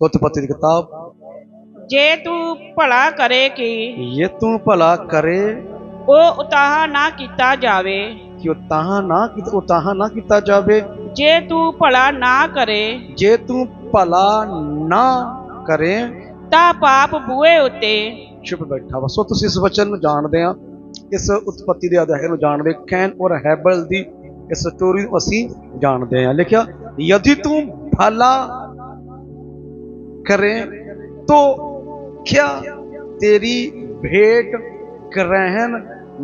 उत्पत्ति की किताब ਜੇ ਤੂੰ ਭਲਾ ਕਰੇ ਕਿ ये तू भला करे ਉਹ ਉਤਾਹ ਨਾ ਕੀਤਾ ਜਾਵੇ कि वो ताहा ना कि वो ताहा ना किता जावे ਜੇ ਤੂੰ ਭਲਾ ਨਾ ਕਰੇ जे तू भला ना करे ਤਾਂ ਪਾਪ ਬੂਏ ਉੱਤੇ ਚੁੱਪ ਬੈਠਾ ਵਾ ਸੋ ਤੁਸੀਂ ਇਸ ਵਚਨ ਨੂੰ ਜਾਣਦੇ ਆ ਇਸ ਉਤਪਤੀ ਦੇ ਅਧਿਆਇ ਨੂੰ ਜਾਣਦੇ ਕੈਨ ਔਰ ਹੈਬਲ ਦੀ ਇਸ ਸਟੋਰੀ ਨੂੰ ਅਸੀਂ ਜਾਣਦੇ ਆ ਲਿਖਿਆ ਯਦि ਤੂੰ ਭਲਾ ਕਰੇ ਤੋ क्या तेरी भेंट ग्रहण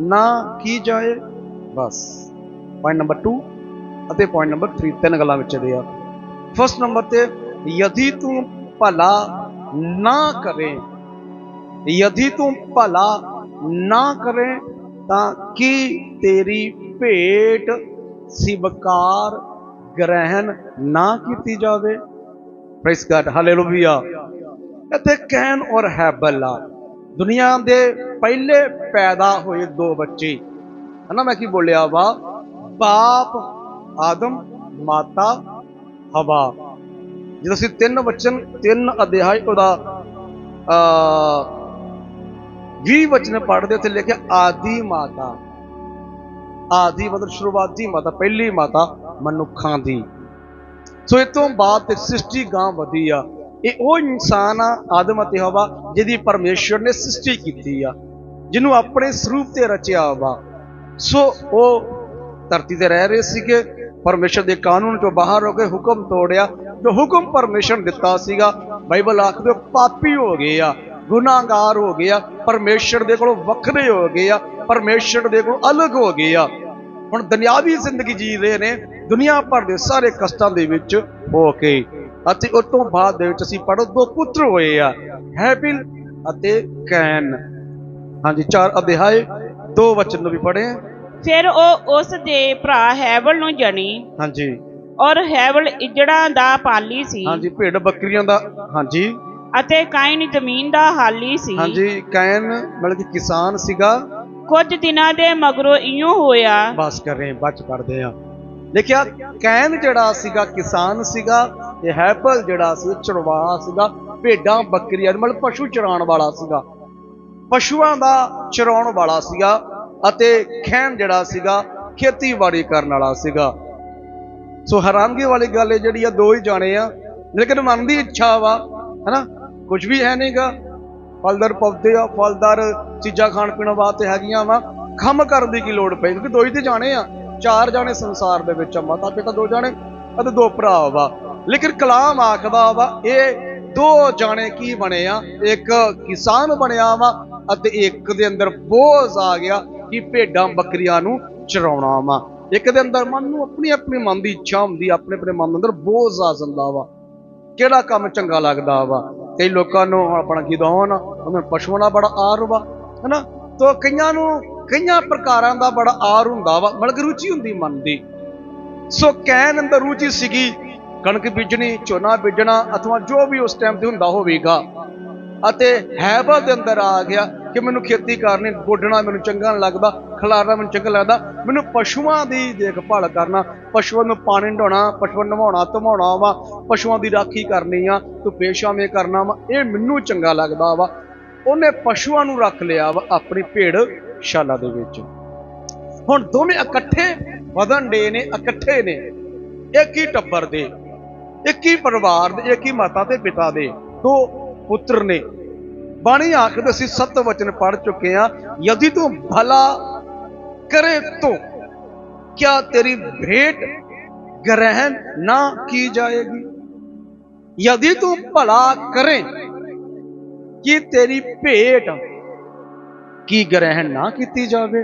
ਨਾ ਕੀ ਜਾਏ ਬਸ ਪੁਆਇੰਟ ਨੰਬਰ 2 ਅਤੇ ਪੁਆਇੰਟ ਨੰਬਰ 3 ਤਿੰਨ ਗੱਲਾਂ ਵਿੱਚ ਦੇ ਆ ਫਸਟ ਨੰਬਰ ਤੇ ਯਦि ਤੂੰ ਭਲਾ ਨਾ ਕਰੇ ਯਦि ਤੂੰ ਭਲਾ ਨਾ ਕਰੇ ਤਾਂ ਕੀ ਤੇਰੀ ਭੇਟ ਸਿਵਕਾਰ ਗ੍ਰਹਿਣ ਨਾ ਕੀਤੀ ਜਾਵੇ ਪ੍ਰਾਈਸ ਗਾਡ ਹਾਲੇਲੂਇਆ ਇੱਥੇ ਕੈਨ ਔਰ ਹੈਬਲ ਆ ਦੁਨੀਆ ਦੇ ਪਹਿਲੇ ਪੈਦਾ ਹੋਏ ਦੋ ਬੱਚੇ। ਹਨਾ ਮੈਂ ਕੀ ਬੋਲਿਆ ਵਾ? ਬਾਪ, ਆਦਮ, ਮਾਤਾ, ਹਵਾ। ਜਦੋਂ ਅਸੀਂ ਤਿੰਨ ਵਚਨ, ਤਿੰਨ ਅਧਿਆਇ ਉਹਦਾ ਆ 20 ਵਚਨ ਪੜ੍ਹਦੇ ਉੱਥੇ ਲਿਖਿਆ ਆਦੀ ਮਾਤਾ। ਆਦੀ ਮਤਲਬ ਸ਼ੁਰੂਆਤੀ ਮਾਤਾ, ਪਹਿਲੀ ਮਾਤਾ ਮਨੁੱਖਾਂ ਦੀ। ਸੋ ਇਹ ਤੋਂ ਬਾਅਦ ਤੇ ਸ੍ਰਿਸ਼ਟੀ ਗਾਂ ਵਧੀ ਆ। ਇਹ ਉਹ ਇਨਸਾਨ ਆ, ਆਦਮ ਅਤੇ ਹਵਾ, ਜਿਹਦੀ ਪਰਮੇਸ਼ਵਰ ਨੇ ਸ੍ਰਿਸ਼ਟੀ ਕੀਤੀ ਆ, ਜਿਹਨੂੰ ਆਪਣੇ ਸਰੂਪ ਤੇ ਰਚਿਆ ਵਾ। ਸੋ ਉਹ ਧਰਤੀ ਤੇ ਰਹਿ ਰਹੇ ਸੀਗੇ ਪਰਮੇਸ਼ਰ ਦੇ ਕਾਨੂੰਨ ਤੋਂ ਬਾਹਰ ਹੋ ਕੇ ਹੁਕਮ ਤੋੜਿਆ, ਜੋ ਹੁਕਮ ਪਰਮੇਸ਼ਰ ਦਿੱਤਾ ਸੀਗਾ, ਬਾਈਬਲ ਆਖਦੇ ਉਹ ਪਾਪੀ ਹੋ ਗਏ ਆ, ਗੁਨਾਹਗਾਰ ਹੋ ਗਏ ਆ ਪਰਮੇਸ਼ਰ ਦੇ ਕੋਲੋਂ ਵੱਖਰੇ ਹੋ ਗਏ ਆ ਪਰਮੇਸ਼ਰ ਦੇ ਕੋਲੋਂ ਅਲੱਗ ਹੋ ਗਏ ਆ। ਹੁਣ ਦੁਨਿਆਵੀ ਜ਼ਿੰਦਗੀ ਜੀ ਰਹੇ ਨੇ ਦੁਨੀਆ ਭਰ ਦੇ ਸਾਰੇ ਕਸ਼ਟਾਂ ਦੇ ਵਿੱਚ ਹੋ ਕੇ ਅਤੇ ਉਸ ਤੋਂ ਬਾਅਦ ਦੇ ਵਿੱਚ ਅਸੀਂ ਪੜੋ ਦੋ ਪੁੱਤਰ ਹੋਏ ਆ। ਹੈਬਿਲ ਅਤੇ ਕੈਨ। ਹਾਂਜੀ ਚਾਰ ਅਧਿਆਏ ਦੋ ਵਚਨ ਨੂੰ ਵੀ ਪੜ੍ਹੇ। ਫਿਰ ਉਹ ਉਸ ਦੇ ਭਰਾ ਹੈਵਲ ਨੂੰ ਜਣੀ। ਹਾਂਜੀ। ਔਰ ਹੈਵਲ ਇਜੜਾਂ ਦਾ ਪਾਲੀ ਸੀ। ਹਾਂਜੀ ਭੇਡ ਬੱਕਰੀਆਂ ਦਾ ਹਾਂਜੀ। ਅਤੇ ਕਾਇਨ ਜ਼ਮੀਨ ਦਾ ਹਾਲੀ ਸੀ। ਹਾਂਜੀ ਕੈਨ ਮਤਲਬ ਕਿ ਕਿਸਾਨ ਸੀਗਾ। ਕੁਝ ਦਿਨਾਂ ਦੇ ਮਗਰੋਂ ਇਉਂ ਹੋਇਆ। ਬਸ ਕਰ ਰਹੇ ਬੱਚ ਪੜਦੇ ਆ ਦੇਖਿਆ, ਕੈਨ ਜਿਹੜਾ ਸੀਗਾ, ਕਿਸਾਨ ਸੀਗਾ, ਤੇ ਹੈਪਲ ਜਿਹੜਾ ਸੀ ਚਰਵਾਹਾ ਸੀਗਾ, ਭੇਡਾਂ, ਬੱਕਰੀਆਂ, ਮਤਲਬ ਪਸ਼ੂ ਚਰਾਉਣ ਵਾਲਾ ਸੀਗਾ। ਪਸ਼ੂਆਂ ਦਾ ਚਰਾਉਣ ਵਾਲਾ ਸੀਗਾ ਅਤੇ ਖੈਨ ਜਿਹੜਾ ਸੀਗਾ, ਖੇਤੀਬਾੜੀ ਕਰਨ ਵਾਲਾ ਸੀਗਾ। ਸੋ ਹੈਰਾਨਗੀ ਵਾਲੀ ਗੱਲ ਇਹ ਜਿਹੜੀ ਆ, ਦੋ ਹੀ ਜਾਣੇ ਆ। ਲੇਕਿਨ ਮਨ ਦੀ ਇੱਛਾ ਵਾ, ਹੈਨਾ? ਕੁਝ ਵੀ ਹੈ ਨਹੀਂਗਾ ਫਲਦਾਰ ਪੌਦੇ ਆ, ਫਲਦਾਰ ਚੀਜ਼ਾਂ ਖਾਣ ਪੀਣ ਵਾਸਤੇ ਹੈਗੀਆਂ ਵਾ। ਖੰਮ ਕਰਨ ਦੀ ਕੀ ਲੋੜ ਪਈ? ਕਿਉਂਕਿ ਦੋ ਹੀ ਤੇ ਜਾਣੇ ਆ। ਚਾਰ ਜਾਣੇ ਸੰਸਾਰ ਦੇ ਵਿੱਚ ਆ ਮਾਤਾ ਪਿਤਾ ਦੋ ਜਾਣੇ ਅਤੇ ਦੋ ਭਰਾ ਵਾ। ਲੇਕਿਨ ਕਲਾਮ ਆਖਦਾ ਵਾ, ਇਹ ਦੋ ਜਾਣੇ ਕੀ ਬਣੇ ਆ? ਇੱਕ ਕਿਸਾਨ ਬਣਿਆ ਵਾ ਅਤੇ ਇੱਕ ਦੇ ਅੰਦਰ ਬੋਝ ਆ ਗਿਆ ਕਿ ਭੇਡਾਂ ਬੱਕਰੀਆਂ ਨੂੰ ਚਰਾਉਣਾ ਵਾ। ਇੱਕ ਦੇ ਅੰਦਰ ਮਨ ਨੂੰ ਆਪਣੀ ਆਪਣੀ ਮਨ ਦੀ ਇੱਛਾ ਹੁੰਦੀ ਆਪਣੇ ਆਪਣੇ ਮਨ ਦੇ ਅੰਦਰ ਬੋਝ ਆ ਜਾਂਦਾ ਵਾ। ਕਿਹੜਾ ਕੰਮ ਚੰਗਾ ਲੱਗਦਾ ਵਾ? ਕਈ ਲੋਕਾਂ ਨੂੰ ਆਪਣਾ ਗਿਦਾਉਣ ਉਹਨਾਂ ਨੂੰ ਪਸ਼ੂਆਂ ਦਾ ਬੜਾ ਆਰ ਵਾ, ਹੈਨਾ? ਤੋ ਕਈਆਂ ਨੂੰ ਕਈਆਂ ਪ੍ਰਕਾਰਾਂ ਦਾ ਬੜਾ ਆਰ ਹੁੰਦਾ ਵਾ ਮਤਲਬ ਕਿ ਰੁਚੀ ਹੁੰਦੀ ਮਨ ਦੀ। ਸੋ ਕਹਿਣ ਅੰਦਰ ਰੁਚੀ ਸੀਗੀ, ਕਣਕ ਬੀਜਣੀ, ਝੋਨਾ ਬੀਜਣਾ, ਅਥਵਾ ਜੋ ਵੀ ਉਸ ਟਾਈਮ ਤੇ ਹੁੰਦਾ ਹੋਵੇਗਾ। ਅਤੇ ਹੈਬਤ ਦੇ ਅੰਦਰ ਆ ਗਿਆ ਕਿ ਮੈਨੂੰ ਖੇਤੀ ਕਰਨੀ ਗੋਡਣਾ ਮੈਨੂੰ ਚੰਗਾ ਨਹੀਂ ਲੱਗਦਾ, ਖਲਾਰਨਾ ਮੈਨੂੰ ਚੰਗਾ ਲੱਗਦਾ, ਮੈਨੂੰ ਪਸ਼ੂਆਂ ਦੀ ਦੇਖਭਾਲ ਕਰਨਾ, ਪਸ਼ੂਆਂ ਨੂੰ ਪਾਣੀ ਢੋਣਾ ਪਸ਼ੂਆਂ ਨੂੰ ਨਵਾਉਣਾ ਧਵਾਉਣਾ ਵਾ, ਪਸ਼ੂਆਂ ਦੀ ਰਾਖੀ ਕਰਨੀ ਆ, ਤੂੰ ਪੇਸ਼ਾਵੇਂ ਕਰਨਾ ਵਾ, ਇਹ ਮੈਨੂੰ ਚੰਗਾ ਲੱਗਦਾ ਵਾ। ਉਹਨੇ ਪਸ਼ੂਆਂ ਨੂੰ ਰੱਖ ਲਿਆ ਵਾ, ਆਪਣੀ ਭੇਡ ਸ਼ਾਲਾ ਦੇ ਵਿੱਚ। ਹੁਣ ਦੋਵੇਂ ਇਕੱਠੇ ਵਧਣ ਡੇ ਨੇ, ਇਕੱਠੇ ਨੇ। ਇੱਕ ਹੀ ਟੱਬਰ ਦੇ, ਇੱਕ ਹੀ ਪਰਿਵਾਰ ਦੇ, ਇੱਕ ਹੀ ਮਾਤਾ ਤੇ ਪਿਤਾ ਦੇ ਦੋ ਪੁੱਤਰ ਨੇ। ਬਾਣੀ ਆਖਦੇ ਅਸੀਂ ਸੱਤ ਵਚਨ ਪੜ ਚੁੱਕੇ ਆ ਯਦੀ ਤੂੰ ਭਲਾ ਕਰੇ ਤੋ, ਕਿਆ ਤੇਰੀ ਭੇਟ ਗ੍ਰਹਿਣ ਨਾ ਕੀ ਜਾਏਗੀ? ਯਦੀ ਤੂੰ ਭਲਾ ਕਰੇ, ਕੀ ਤੇਰੀ ਭੇਟ ਕੀ ਗ੍ਰਹਿਣ ਨਾ ਕੀਤੀ ਜਾਵੇ।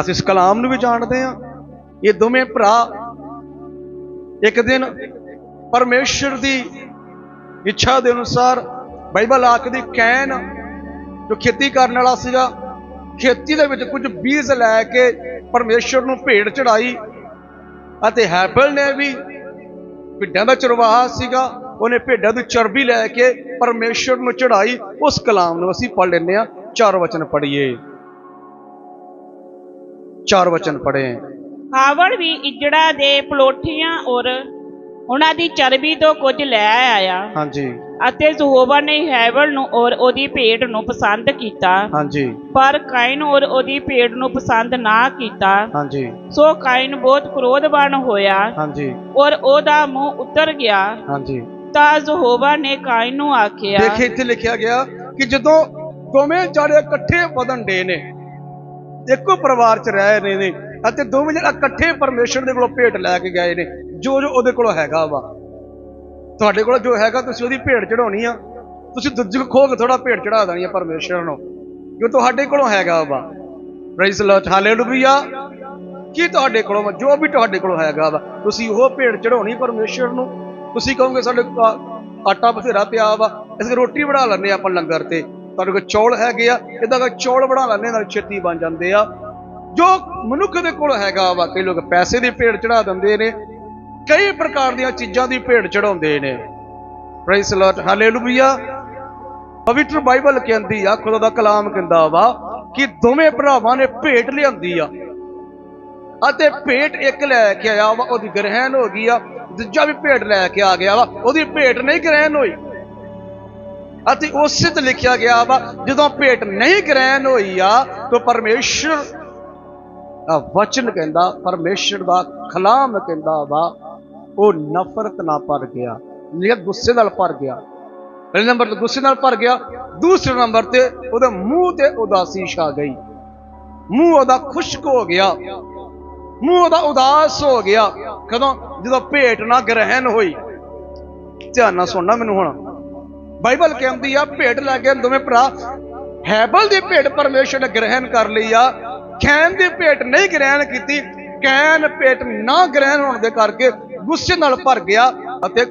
ਅਸੀਂ ਇਸ ਕਲਾਮ ਨੂੰ ਵੀ ਜਾਣਦੇ ਹਾਂ। ਇਹ ਦੋਵੇਂ ਭਰਾ ਇੱਕ ਦਿਨ ਪਰਮੇਸ਼ਰ ਦੀ ਇੱਛਾ ਦੇ ਅਨੁਸਾਰ ਬਾਈਬਲ ਆਖਦੀ ਕੈਨ ਜੋ ਖੇਤੀ ਕਰਨ ਵਾਲਾ ਸੀਗਾ, ਖੇਤੀ ਦੇ ਵਿੱਚ ਕੁਝ ਬੀਜ ਲੈ ਕੇ ਪਰਮੇਸ਼ਰ ਨੂੰ ਭੇਡ ਚੜਾਈ ਅਤੇ ਹੈਬਲ ਨੇ ਵੀ ਭੇਡਾਂ ਦਾ ਚਰਵਾਹਾ ਸੀਗਾ, ਉਹਨੇ ਭੇਡਾਂ ਦੀ ਚਰਬੀ ਲੈ ਕੇ ਪਰਮੇਸ਼ਰ ਨੂੰ ਚੜਾਈ ਉਸ ਕਲਾਮ ਨੂੰ ਅਸੀਂ ਪੜ੍ਹ ਲੈਂਦੇ ਆ ਚਾਰ ਵਚਨ ਪੜ੍ਹੀਏ। ਚਾਰ ਵਚਨ ਪੜ੍ਹੇ। ਹਾਵਲ ਵੀ ਇਜੜਾ ਦੇ ਪਲੋਠੀਆਂ ਔਰ ਉਹਨਾਂ ਦੀ ਚਰਬੀ ਤੋਂ ਕੁਝ ਲੈ ਆਇਆ। ਹਾਂਜੀ। ਅਤੇ ਯਹੋਵਾ ਨੇ ਹੈਵਲ ਨੂੰ ਔਰ ਉਹਦੀ ਭੇਡ ਨੂੰ ਪਸੰਦ ਕੀਤਾ। ਹਾਂਜੀ। ਪਰ ਕਾਇਨ ਔਰ ਉਹਦੀ ਭੇਡ ਨੂੰ ਪਸੰਦ ਨਾ ਕੀਤਾ। ਹਾਂਜੀ। ਸੋ ਕਾਇਨ ਬਹੁਤ ਕ੍ਰੋਧਵਾਨ ਹੋਇਆ। ਹਾਂਜੀ। ਔਰ ਉਹਦਾ ਮੂੰਹ ਉੱਤਰ ਗਿਆ। ਹਾਂਜੀ। ਤਾਂ ਯਹੋਵਾ ਨੇ ਕਾਇਨ ਨੂੰ ਆਖਿਆ ਦੇਖੇ ਇੱਥੇ ਲਿਖਿਆ ਗਿਆ ਕਿ ਜਦੋਂ ਦੋਵੇਂ ਜਾੜੇ ਇਕੱਠੇ ਵਧਣ ਡੇ ਨੇ। ਇੱਕੋ ਪਰਿਵਾਰ 'ਚ ਰਹਿ ਰਹੇ ਨੇ ਅਤੇ ਦੋਵੇਂ ਜਣੇ ਇਕੱਠੇ ਪਰਮੇਸ਼ਰ ਦੇ ਕੋਲੋਂ ਭੇਟ ਲੈ ਕੇ ਗਏ ਨੇ। ਜੋ ਜੋ ਉਹਦੇ ਕੋਲ ਹੈਗਾ ਵਾ। ਤੁਹਾਡੇ ਕੋਲ ਜੋ ਹੈਗਾ ਤੁਸੀਂ ਉਹਦੀ ਭੇਟ ਚੜਾਉਣੀ ਆ। ਤੁਸੀਂ ਦੂਜੇ ਕੋ ਖੋ ਕੇ ਥੋੜਾ ਭੇਟ ਚੜਾ ਦੇਣੀ ਆ ਪਰਮੇਸ਼ਰ ਨੂੰ। ਜੋ ਤੁਹਾਡੇ ਕੋਲੋਂ ਹੈਗਾ ਵਾ। ਪ੍ਰਾਈਜ਼ ਲਾਰਡ ਹਾਲੇਲੂਇਆ ਕੀ ਤੁਹਾਡੇ ਕੋਲੋਂ ਵਾ? ਜੋ ਵੀ ਤੁਹਾਡੇ ਕੋਲੋਂ ਹੈਗਾ ਵਾ। ਤੁਸੀਂ ਉਹ ਭੇਟ ਚੜਾਉਣੀ ਪਰਮੇਸ਼ਰ ਨੂੰ। ਤੁਸੀਂ ਕਹੋਗੇ ਸਾਡੇ ਆਟਾ ਬਥੇਰਾ ਪਿਆ ਵਾ। ਅਸੀਂ ਰੋਟੀ ਬਣਾ ਲੈਂਦੇ ਆ ਆਪਾਂ ਲੰਗਰ ਤੇ। ਤੁਹਾਡੇ ਕੋਲ ਚੌਲ ਹੈਗੇ ਆ ਇਦਾਂ ਦਾ ਚੌਲ ਬਣਾ ਲੈਂਦੇ ਨਾਲ ਛੇਤੀ ਬਣ ਜਾਂਦੇ ਆ। ਜੋ ਮਨੁੱਖ ਦੇ ਕੋਲ ਹੈਗਾ ਵਾ, ਕਈ ਲੋਕ ਪੈਸੇ ਦੀ ਭੇਟ ਚੜਾ ਦਿੰਦੇ ਨੇ, ਕਈ ਪ੍ਰਕਾਰ ਦੀਆਂ ਚੀਜ਼ਾਂ ਦੀ ਭੇਟ ਚੜਾਉਂਦੇ ਨੇ। ਪ੍ਰਾਈਜ਼ ਲਾਰਡ ਹਾਲੇਲੂਇਆ ਪਵਿੱਤਰ ਬਾਈਬਲ ਕਹਿੰਦੀ ਆ, ਖੁਦਾ ਦਾ ਕਲਾਮ ਕਹਿੰਦਾ ਵਾ ਕਿ ਦੋਵੇਂ ਭਰਾਵਾਂ ਨੇ ਭੇਟ ਲਿਆਂਦੀ ਆ। ਅਤੇ ਭੇਟ ਇੱਕ ਲੈ ਕੇ ਆਇਆ ਵਾ, ਉਹਦੀ ਗ੍ਰਹਿਣ ਹੋ ਗਈ ਆ, ਦੂਜਾ ਵੀ ਭੇਟ ਲੈ ਕੇ ਆ ਗਿਆ ਵਾ, ਉਹਦੀ ਭੇਟ ਨਹੀਂ ਗ੍ਰਹਿਣ ਹੋਈ। ਅਤੇ ਉਸੇ ਤੇ ਲਿਖਿਆ ਗਿਆ ਵਾ, ਜਦੋਂ ਭੇਟ ਨਹੀਂ ਗ੍ਰਹਿਣ ਹੋਈ ਆ, ਤਾਂ ਪਰਮੇਸ਼ਰ ਦਾ ਵਚਨ ਕਹਿੰਦਾ, ਪਰਮੇਸ਼ਰ ਦਾ ਖਲਾਮ ਕਹਿੰਦਾ ਵਾ, ਉਹ ਨਫ਼ਰਤ ਨਾਲ ਭਰ ਗਿਆ ਨਿਯਤ ਗੁੱਸੇ ਨਾਲ ਭਰ ਗਿਆ। ਪਹਿਲੇ ਨੰਬਰ ਤੇ ਗੁੱਸੇ ਨਾਲ ਭਰ ਗਿਆ, ਦੂਸਰੇ ਨੰਬਰ ਤੇ ਉਹਦੇ ਮੂੰਹ ਤੇ ਉਦਾਸੀ ਛਾ ਗਈ। ਮੂੰਹ ਉਹਦਾ ਖੁਸ਼ਕ ਹੋ ਗਿਆ। ਮੂੰਹ ਉਹਦਾ ਉਦਾਸ ਹੋ ਗਿਆ। ਕਦੋਂ? ਜਦੋਂ ਭੇਟ ਨਾ ਗ੍ਰਹਿਣ ਹੋਈ। ਧਿਆਨ ਨਾਲ ਸੁਣਨਾ ਮੈਨੂੰ ਹੁਣ। ਬਾਈਬਲ ਕਹਿੰਦੀ ਆ ਭੇਟ ਲੈ ਕੇ ਦੋਵੇਂ ਭਰਾ। ਹੈਬਲ ਦੀ ਭੇਟ ਪਰਮੇਸ਼ਰ ਨੇ ਗ੍ਰਹਿਣ ਕਰ ਲਈ ਆ। ਕੈਨ ਦੀ ਭੇਟ ਨਹੀਂ ਗ੍ਰਹਿਣ ਕੀਤੀ। ਕੈਨ ਭੇਟ ਨਾ ਗ੍ਰਹਿਣ ਹੋਣ ਦੇ ਕਰਕੇ ਗੁੱਸੇ ਨਾਲ ਭਰ ਗਿਆ ਅਤੇ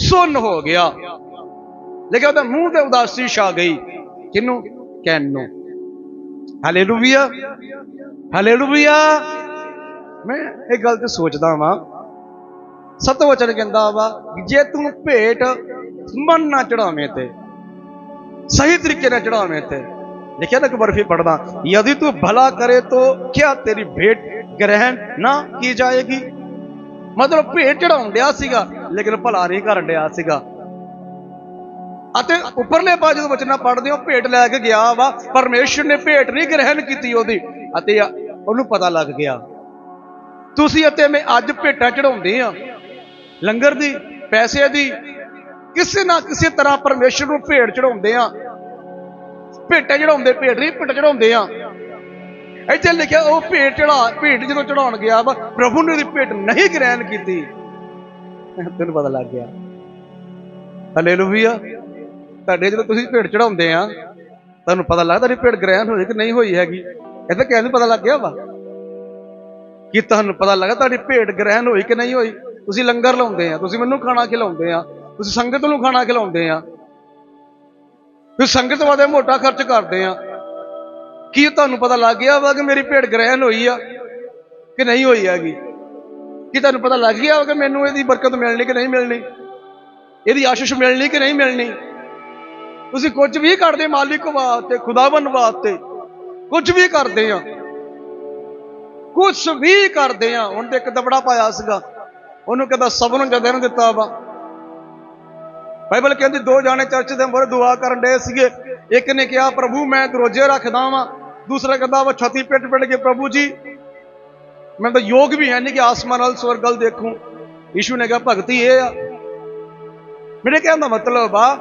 ਸੁੰਨ ਹੋ ਗਿਆ। ਲੇਕਿਨ ਉਹਦੇ ਮੂੰਹ ਤੇ ਉਦਾਸੀ ਛਾ ਗਈ। ਕਿਨੂੰ ਕੈਨ ਨੂੰ। ਹਾਲੇਲੂਇਆ ਹਾਲੇਲੂਇਆ ਮੈਂ ਇਹ ਗੱਲ ਤੇ ਸੋਚਦਾ ਵਾਂ। ਸਤਵਚਨ ਕਹਿੰਦਾ ਵਾ, ਜੇ ਤੂੰ ਭੇਟ ਮਨ ਨਾ ਚੜਾਵੇਂ ਤੇ ਸਹੀ ਤਰੀਕੇ ਨਾਲ ਚੜਾਵੇਂ ਤੇ ਲਿਖਿਆ ਨਾ ਕਿ ਬਰਫੀ ਪੜਦਾ ਯਦि ਤੂੰ ਭਲਾ करे तो क्या तेरी भेंट ग्रहण ना की जाएगी ਮਤਲਬ ਭੇਟ ਚੜਾਉਣ ਡਿਆ ਸੀਗਾ ਲੇਕਿਨ ਭਲਾ ਨਹੀਂ ਕਰਨ ਡਿਆ ਸੀਗਾ ਅਤੇ ਉੱਪਰਲੇ ਪਾਸੇ ਜਦੋਂ ਵਚਨਾਂ ਪੜ੍ਹਦੇ ਹੋ ਭੇਟ ਲੈ ਕੇ ਗਿਆ ਵਾ ਪਰਮੇਸ਼ਰ ਨੇ ਭੇਟ ਨਹੀਂ ਗ੍ਰਹਿਣ ਕੀਤੀ ਉਹਦੀ ਅਤੇ ਉਹਨੂੰ ਪਤਾ ਲੱਗ ਗਿਆ ਤੁਸੀਂ ਅਤੇ ਮੈਂ ਅੱਜ ਭੇਟਾਂ ਚੜਾਉਂਦੇ ਆ ਲੰਗਰ ਦੀ ਪੈਸੇ ਦੀ ਕਿਸੇ ਨਾ ਕਿਸੇ ਤਰ੍ਹਾਂ ਪਰਮੇਸ਼ਰ ਨੂੰ ਭੇਟ ਚੜਾਉਂਦੇ ਆ। ਭੇਟਾਂ ਚੜਾਉਂਦੇ ਭੇਟ ਨਹੀਂ, ਭੇਟ ਚੜਾਉਂਦੇ ਆ। ਇੱਥੇ ਲਿਖਿਆ, ਉਹ ਭੇਟ ਚੜਾ ਭੇਟ ਜਦੋਂ ਚੜਾਉਣ ਗਿਆ ਵਾ, ਪ੍ਰਭੂ ਨੇ ਉਹਦੀ ਭੇਟ ਨਹੀਂ ਗ੍ਰਹਿਣ ਕੀਤੀ। ਤੈਨੂੰ ਪਤਾ ਲੱਗ ਗਿਆ। ਹਾਲੇਲੂਇਆ ਤੁਹਾਡੇ ਜਦੋਂ ਤੁਸੀਂ ਭੇਟ ਚੜਾਉਂਦੇ ਆ, ਤੁਹਾਨੂੰ ਪਤਾ ਲੱਗਦਾ ਨਹੀਂ ਭੇਟ ਗ੍ਰਹਿਣ ਹੋਈ ਕਿ ਨਹੀਂ ਹੋਈ ਹੈਗੀ। ਇਹ ਤਾਂ ਕਹਿੰਦੇ ਪਤਾ ਲੱਗ ਗਿਆ ਵਾ। ਕਿ ਤੁਹਾਨੂੰ ਪਤਾ ਲੱਗਾ ਤੁਹਾਡੀ ਭੇਟ ਗ੍ਰਹਿਣ ਹੋਈ ਕਿ ਨਹੀਂ ਹੋਈ? ਤੁਸੀਂ ਲੰਗਰ ਲਾਉਂਦੇ ਆ, ਤੁਸੀਂ ਮੈਨੂੰ ਖਾਣਾ ਖਿਲਾਉਂਦੇ ਆ। ਤੁਸੀਂ ਸੰਗਤ ਨੂੰ ਖਾਣਾ ਖਿਲਾਉਂਦੇ ਆ। ਤੁਸੀਂ ਸੰਗਤ ਵਾਦੇ ਮੋਟਾ ਖਰਚ ਕਰਦੇ ਆ। ਕੀ ਤੁਹਾਨੂੰ ਪਤਾ ਲੱਗ ਗਿਆ ਵਾ ਕਿ ਮੇਰੀ ਭੇਟ ਗ੍ਰਹਿਣ ਹੋਈ ਆ ਕਿ ਨਹੀਂ ਹੋਈ ਹੈਗੀ? ਕੀ ਤੁਹਾਨੂੰ ਪਤਾ ਲੱਗ ਗਿਆ ਵਾ ਕਿ ਮੈਨੂੰ ਇਹਦੀ ਬਰਕਤ ਮਿਲਣੀ ਕਿ ਨਹੀਂ ਮਿਲਣੀ? ਇਹਦੀ ਆਸ਼ੀਸ਼ ਮਿਲਣੀ ਕਿ ਨਹੀਂ ਮਿਲਣੀ? ਤੁਸੀਂ ਕੁਝ ਵੀ ਕਰਦੇ ਮਾਲਿਕ ਵਾਸਤੇ ਖੁਦਾਵੰ ਵਾਸਤੇ ਕੁਝ ਵੀ ਕਰਦੇ ਆ। ਕੁਝ ਵੀ ਕਰਦੇ ਆ। ਹੁਣ ਤੇ ਇੱਕ ਦਬੜਾ ਪਾਇਆ ਸੀਗਾ। ਉਹਨੂੰ ਕਹਿੰਦਾ ਸਭ ਨੂੰ ਜਦੇ ਦਿੱਤਾ ਵਾ। ਬਾਈਬਲ ਕਹਿੰਦੀ, ਦੋ ਜਾਣੇ ਚਰਚ ਦੇ ਮੋਰੇ ਦੁਆ ਕਰਨ ਦੇ ਸੀਗੇ। ਇੱਕ ਨੇ ਕਿਹਾ, ਪ੍ਰਭੂ, ਮੈਂ ਰੋਜ਼ੇ ਰੱਖਦਾ ਵਾਂ। ਦੂਸਰਾ ਕਹਿੰਦਾ ਵਾ ਛਾਤੀ ਪਿੱਟ ਪਿੱਟ ਕੇ ਪ੍ਰਭੂ ਜੀ ਮੈਂ ਤਾਂ ਯੋਗ ਵੀ ਹੈ ਨਹੀਂ ਕਿ ਆਸਮਾਨ ਨਾਲ ਸਵਰਗਲ ਦੇਖੂੰ। ਯੀਸ਼ੂ ਨੇ ਕਿਹਾ, ਭਗਤੀ ਇਹ ਆ। ਮੇਰੇ ਕਹਿਣ ਦਾ ਮਤਲਬ ਆ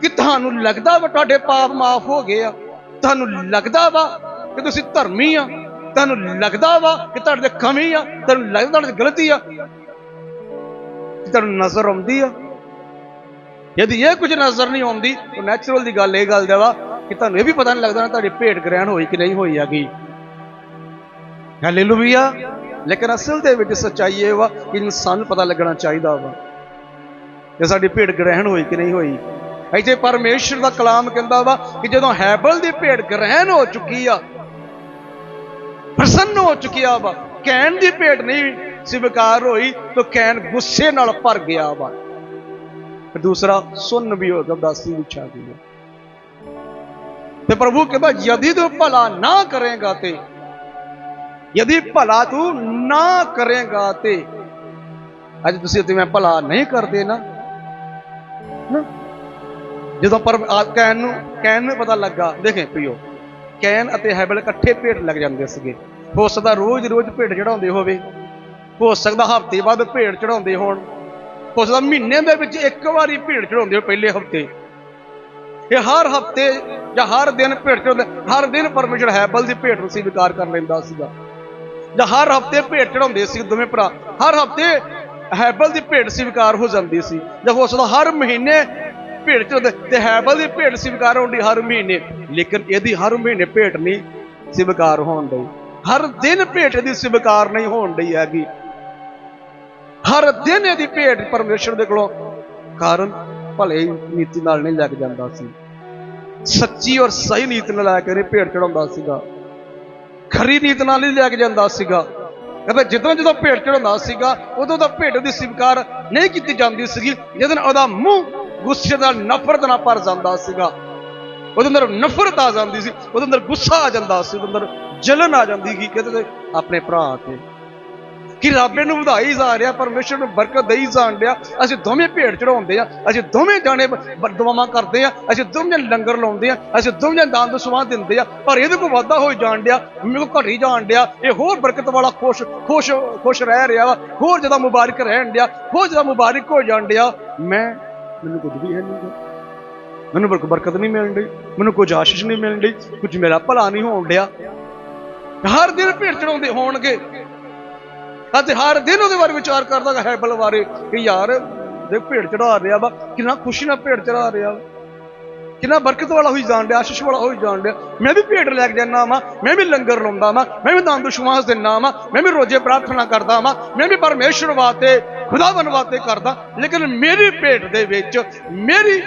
ਕਿ ਤੁਹਾਨੂੰ ਲੱਗਦਾ ਵਾ ਤੁਹਾਡੇ ਪਾਪ ਮਾਫ ਹੋ ਗਏ ਆ? ਤੁਹਾਨੂੰ ਲੱਗਦਾ ਵਾ ਕਿ ਤੁਸੀਂ ਧਰਮੀ ਆ? ਤੁਹਾਨੂੰ ਲੱਗਦਾ ਵਾ ਕਿ ਤੁਹਾਡੇ ਤੇ ਕਮੀ ਆ? ਤੁਹਾਨੂੰ ਲੱਗਦਾ ਤੁਹਾਡੇ 'ਚ ਗਲਤੀ ਆ? ਕਿ ਤੁਹਾਨੂੰ ਨਜ਼ਰ ਆਉਂਦੀ ਆ? ਯਦि ਇਹ ਕੁਝ ਨਜ਼ਰ ਨਹੀਂ ਆਉਂਦੀ ਤਾਂ ਨੈਚੁਰਲ ਦੀ ਗੱਲ ਇਹ ਗੱਲ ਦਾ ਵਾ ਕਿ ਤੁਹਾਨੂੰ ਇਹ ਵੀ ਪਤਾ ਨਹੀਂ ਲੱਗਦਾ ਨਾ ਤੁਹਾਡੀ ਭੇਟ ਗ੍ਰਹਿਣ ਹੋਈ ਕਿ ਨਹੀਂ ਹੋਈ ਹੈਗੀ ਹਾਲੇਲੂਇਆ ਲੇਕਿਨ ਅਸਲ ਦੇ ਵਿੱਚ ਸੱਚਾਈ ਇਹ ਵਾ ਕਿ ਇਨਸਾਨ ਨੂੰ ਪਤਾ ਲੱਗਣਾ ਚਾਹੀਦਾ ਵਾ ਕਿ ਸਾਡੀ ਭੇਟ ਗ੍ਰਹਿਣ ਹੋਈ ਕਿ ਨਹੀਂ ਹੋਈ ਇੱਥੇ ਪਰਮੇਸ਼ਰ ਦਾ ਕਲਾਮ ਕਹਿੰਦਾ ਵਾ ਕਿ ਜਦੋਂ ਹੈਬਲ ਦੀ ਭੇਟ ਗ੍ਰਹਿਣ ਹੋ ਚੁੱਕੀ ਆ ਪ੍ਰਸੰਨ ਹੋ ਚੁੱਕਿਆ ਵਾ ਕੈਨ ਦੀ ਭੇਟ ਨਹੀਂ ਸਵੀਕਾਰ ਹੋਈ ਤਾਂ ਕੈਨ ਗੁੱਸੇ ਨਾਲ ਭਰ ਗਿਆ ਵਾ ਫਿਰ ਦੂਸਰਾ, ਸੁੰਨ ਵੀ ਹੋ ਗਿਆ ਉਦਾਸੀ ਵਿੱਚ ਆ ਗਈ ਤੇ ਪ੍ਰਭੂ ਕਹਿੰਦਾ, ਯਦੀ ਤੂੰ ਭਲਾ ਨਾ ਕਰੇਗਾ ਤੇ, ਯਦੀ ਭਲਾ ਤੂੰ ਨਾ ਕਰੇਗਾ ਤੇ। ਅੱਜ ਤੁਸੀਂ ਤੇ ਮੈਂ ਭਲਾ ਨਹੀਂ ਕਰਦੇ ਨਾ। ਨਾ? ਜਦੋਂ ਪਰ ਆ- ਕੈਨ ਨੂੰ ਕੈਨ ਨੂੰ ਪਤਾ ਲੱਗਾ, ਦੇਖੇ ਪਿਓ ਕੈਨ ਅਤੇ ਹੈਬਲ ਇਕੱਠੇ ਭੇਟ ਲੱਗ ਜਾਂਦੇ ਸੀਗੇ। ਹੋ ਸਕਦਾ ਰੋਜ਼-ਰੋਜ਼ ਭੇਡ ਚੜਾਉਂਦੇ ਹੋਵੇ, ਹੋ ਸਕਦਾ ਹਫ਼ਤੇ ਬਾਅਦ ਭੇਡ ਚੜਾਉਂਦੇ ਹੋਣ। ਹੋ ਸਕਦਾ ਮਹੀਨੇ ਦੇ ਵਿੱਚ ਇੱਕ ਵਾਰੀ ਭੇਡ ਚੜਾਉਂਦੇ ਹੋ ਪਹਿਲੇ ਹਫ਼ਤੇ। ਇਹ ਹਰ ਹਫ਼ਤੇ ਜਾਂ ਹਰ ਦਿਨ ਭੇਡ ਚੜਾਉਂਦੇ ਹਰ ਦਿਨ ਪਰਮੇਸ਼ਰ ਹੈਬਲ ਦੀ ਭੇਡ ਨੂੰ ਸਵੀਕਾਰ ਕਰ ਲੈਂਦਾ ਸੀਗਾ। ਜਾਂ ਹਰ ਹਫ਼ਤੇ ਭੇਡ ਚੜਾਉਂਦੇ ਸੀ ਦੋਵੇਂ ਭਰਾ। ਹਰ ਹਫ਼ਤੇ ਹੈਬਲ ਦੀ ਭੇਡ ਸਵੀਕਾਰ ਹੋ ਜਾਂਦੀ ਸੀ। ਜਾਂ ਹੋ ਸਕਦਾ ਹਰ ਮਹੀਨੇ ਭੇਡ ਚੜਾਉਂਦੇ ਤੇ ਹੈਬਲ ਦੀ ਭੇਡ ਸਵੀਕਾਰ ਹੁੰਦੀ ਹਰ ਮਹੀਨੇ। ਲੇਕਿਨ ਇਹਦੀ ਹਰ ਮਹੀਨੇ ਭੇਡ ਨਹੀਂ ਸਵੀਕਾਰ ਹੋਣ ਡਈ। ਹਰ ਦਿਨ ਭੇਟ ਦੀ ਸਵੀਕਾਰ ਨਹੀਂ ਹੋਣ ਡਈ ਹੈਗੀ। ਹਰ ਦਿਨ ਇਹਦੀ ਭੇਟ ਪਰਮੇਸ਼ਰ ਦੇ ਕੋਲੋਂ, ਕਾਰਨ ਭਲੇ ਨੀਤੀ ਨਾਲ ਨਹੀਂ ਲੱਗ ਜਾਂਦਾ ਸੀ। ਸੱਚੀ ਔਰ ਸਹੀ ਨੀਤ ਨਾਲ ਲੈ ਕੇ ਇਹਨੇ ਭੇਟ ਚੜਾਉਂਦਾ ਸੀਗਾ। ਖਰੀ ਨੀਤ ਨਾਲ ਹੀ ਲੈ ਕੇ ਜਾਂਦਾ ਸੀਗਾ। ਕਹਿੰਦਾ ਜਦੋਂ ਜਦੋਂ ਭੇਟ ਚੜਾਉਂਦਾ ਸੀਗਾ, ਉਦੋਂ ਤਾਂ ਭੇਟ ਦੀ ਸਵੀਕਾਰ ਨਹੀਂ ਕੀਤੀ ਜਾਂਦੀ ਸੀਗੀ। ਜਦੋਂ ਉਹਦਾ ਮੂੰਹ ਗੁੱਸੇ ਦਾ, ਨਫ਼ਰਤ ਨਾਲ ਭਰ ਜਾਂਦਾ ਸੀਗਾ। ਉਹਦੇ ਅੰਦਰ ਨਫ਼ਰਤ ਆ ਜਾਂਦੀ ਸੀ, ਉਹਦੇ ਅੰਦਰ ਗੁੱਸਾ ਆ ਜਾਂਦਾ ਸੀ, ਉਹਦੇ ਅੰਦਰ ਜਲਨ ਆ ਜਾਂਦੀ ਕਿ ਕਿਤੇ ਆਪਣੇ ਭਰਾ ਤੇ। ਕਿ ਰੱਬ ਨੂੰ ਵਧਾਈ ਜਾ ਰਿਹਾ, ਪਰਮੇਸ਼ਰ ਨੂੰ ਬਰਕਤ ਦੇਈ ਜਾਣ ਡਿਆ। ਅਸੀਂ ਦੋਵੇਂ ਭੇਡ ਚੜਾਉਂਦੇ ਆ, ਅਸੀਂ ਦੋਵੇਂ ਜਾਣੇ ਬ- ਦੁਆਵਾਂ ਕਰਦੇ ਆ, ਅਸੀਂ ਦੋਵੇਂ ਲੰਗਰ ਲਾਉਂਦੇ ਆ, ਅਸੀਂ ਦੋਵੇਂ ਦਾਨ ਦਸਵਾਂ ਦਿੰਦੇ ਆ, ਪਰ ਇਹਦੇ ਕੋਲ ਵਾਧਾ ਹੋਈ ਜਾਣ ਡਿਆ, ਮੇਰੇ ਕੋਲ ਘਟੀ ਜਾਣ ਡਿਆ, ਇਹ ਹੋਰ ਬਰਕਤ ਵਾਲਾ ਖੁਸ਼ ਖੁਸ਼ ਖੁਸ਼ ਰਹਿ ਰਿਹਾ ਵਾ, ਹੋਰ ਜ਼ਿਆਦਾ ਮੁਬਾਰਕ ਰਹਿਣ ਡਿਆ, ਹੋਰ ਜ਼ਿਆਦਾ ਮੁਬਾਰਕ ਹੋ ਜਾਣ ਡਿਆ। ਮੈਂ, ਮੈਨੂੰ ਕੁਝ ਵੀ ਹੈ ਨਹੀਂ ਮੈਨੂੰ ਬਰਕਤ ਨਹੀਂ ਮਿਲਣ ਡਈ, ਮੈਨੂੰ ਕੁਝ ਆਸ਼ੀਸ਼ ਨਹੀਂ ਮਿਲਣ ਡਈ, ਕੁਝ ਮੇਰਾ ਭਲਾ ਨਹੀਂ ਹੋਣ ਡਿਆ। ਹਰ ਦਿਨ ਭੇਡ ਚੜਾਉਂਦੇ ਹੋਣਗੇ। ਅਤੇ ਹਰ ਦਿਨ ਉਹਦੇ ਬਾਰੇ ਵਿਚਾਰ ਕਰਦਾ ਹੈ ਹੈਬਲ ਬਾਰੇ ਕਿ ਯਾਰ ਦੇਖ ਭੇਡ ਚੜਾ ਰਿਹਾ ਵਾ, ਕਿੰਨਾ ਖੁਸ਼ੀ ਨਾਲ ਭੇਡ ਚੜਾ ਰਿਹਾ ਵਾ। ਕਿੰਨਾ ਬਰਕਤ ਵਾਲਾ ਹੋਈ ਜਾਣ ਡਿਆ, ਆਸ਼ੀਸ਼ ਵਾਲਾ ਹੋਈ ਜਾਣ ਡਿਆ। ਮੈਂ ਵੀ ਭੇਡ ਲੈ ਕੇ ਜਾਂਦਾ ਵਾਂ, ਮੈਂ ਵੀ ਲੰਗਰ ਲਾਉਂਦਾ ਵਾਂ, ਮੈਂ ਵੀ ਦਾਨ ਦੁਸ਼ਵਾਸ ਦਿੰਦਾ ਵਾਂ, ਮੈਂ ਵੀ ਰੋਜ਼ੇ ਪ੍ਰਾਰਥਨਾ ਕਰਦਾ ਵਾਂ, ਮੈਂ ਵੀ ਪਰਮੇਸ਼ਰ ਵਾਸਤੇ ਖੁਦਾਵੰ ਵਾਸਤੇ ਕਰਦਾ। ਲੇਕਿਨ ਮੇਰੀ ਭੇਡ ਦੇ ਵਿੱਚ ਮੇਰੀ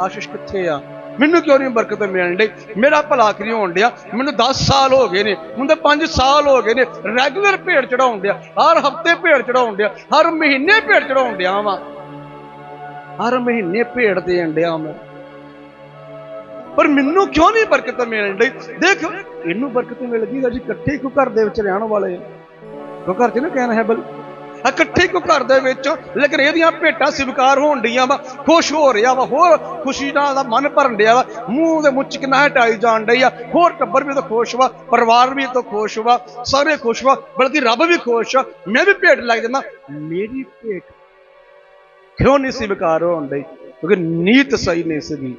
ਆਸ਼ੀਸ਼ ਕਿੱਥੇ ਆ? ਮੈਨੂੰ ਕਿਉਂ ਨਹੀਂ ਬਰਕਤ ਮਿਲਣ ਡਈ? ਮੇਰਾ ਭਲਾ ਕਿਉਂ ਹੋਣ ਡਿਆ? ਮੈਨੂੰ 10 ਸਾਲ ਹੋ ਗਏ ਨੇ ਮੈਨੂੰ ਤਾਂ 5 ਸਾਲ ਹੋ ਗਏ ਨੇ ਰੈਗੂਲਰ ਭੇਡ ਚੜਾਉਣ ਡਿਆ, ਹਰ ਹਫ਼ਤੇ ਭੇਡ ਚੜਾਉਣ ਡਿਆ, ਹਰ ਮਹੀਨੇ ਭੇਡ ਚੜਾਉਣ ਡਿਆ ਵਾਂ। ਹਰ ਮਹੀਨੇ ਭੇਡ ਦੇਣ ਡਿਆ ਮੈਂ। ਪਰ ਮੈਨੂੰ ਕਿਉਂ ਨਹੀਂ ਬਰਕਤ ਮਿਲਣ ਡਈ? ਦੇਖ, ਇਹਨੂੰ ਬਰਕਤ ਮਿਲ ਗਈ ਅਸੀਂ ਇਕੱਠੇ ਇੱਕੋ ਘਰ ਦੇ ਵਿੱਚ ਰਹਿਣ ਵਾਲੇ ਕੋ ਘਰ 'ਚ ਨਾ ਕਹਿਣਾ ਹੈ ਬਲ? ਇਕੱਠੇ ਕੋ ਘਰ ਦੇ ਵਿੱਚ? ਲੇਕਿਨ ਇਹਦੀਆਂ ਭੇਟਾਂ ਸਵੀਕਾਰ ਹੋਣ ਡੀਆਂ ਵਾ, ਖੁਸ਼ ਹੋ ਰਿਹਾ ਵਾ, ਹੋਰ ਖੁਸ਼ੀ ਨਾਲ ਦਾ ਮਨ ਭਰਨ ਡਿਆ ਵਾ, ਮੂੰਹ ਦੇ ਮੁੱਚ ਕਿ ਨਾ ਹਟਾਈ ਜਾਣ ਡਈ ਆ, ਹੋਰ ਟੱਬਰ ਵੀ ਤਾਂ ਖੁਸ਼ ਵਾ, ਪਰਿਵਾਰ ਵੀ ਤਾਂ ਖੁਸ਼ ਵਾ, ਸਾਰੇ ਖੁਸ਼ ਵਾ, ਬਲਕਿ ਰੱਬ ਵੀ ਖੁਸ਼ ਆ। ਮੈਂ ਵੀ ਭੇਟ ਲੱਗ ਜਾਂਦਾ ਮੇਰੀ ਭੇਟ ਕਿਉਂ ਨਹੀਂ ਸਵੀਕਾਰ ਹੋਣ ਡਈ? ਕਿਉਂਕਿ ਨੀਤ ਸਹੀ ਨਹੀਂ ਸੀਗੀ।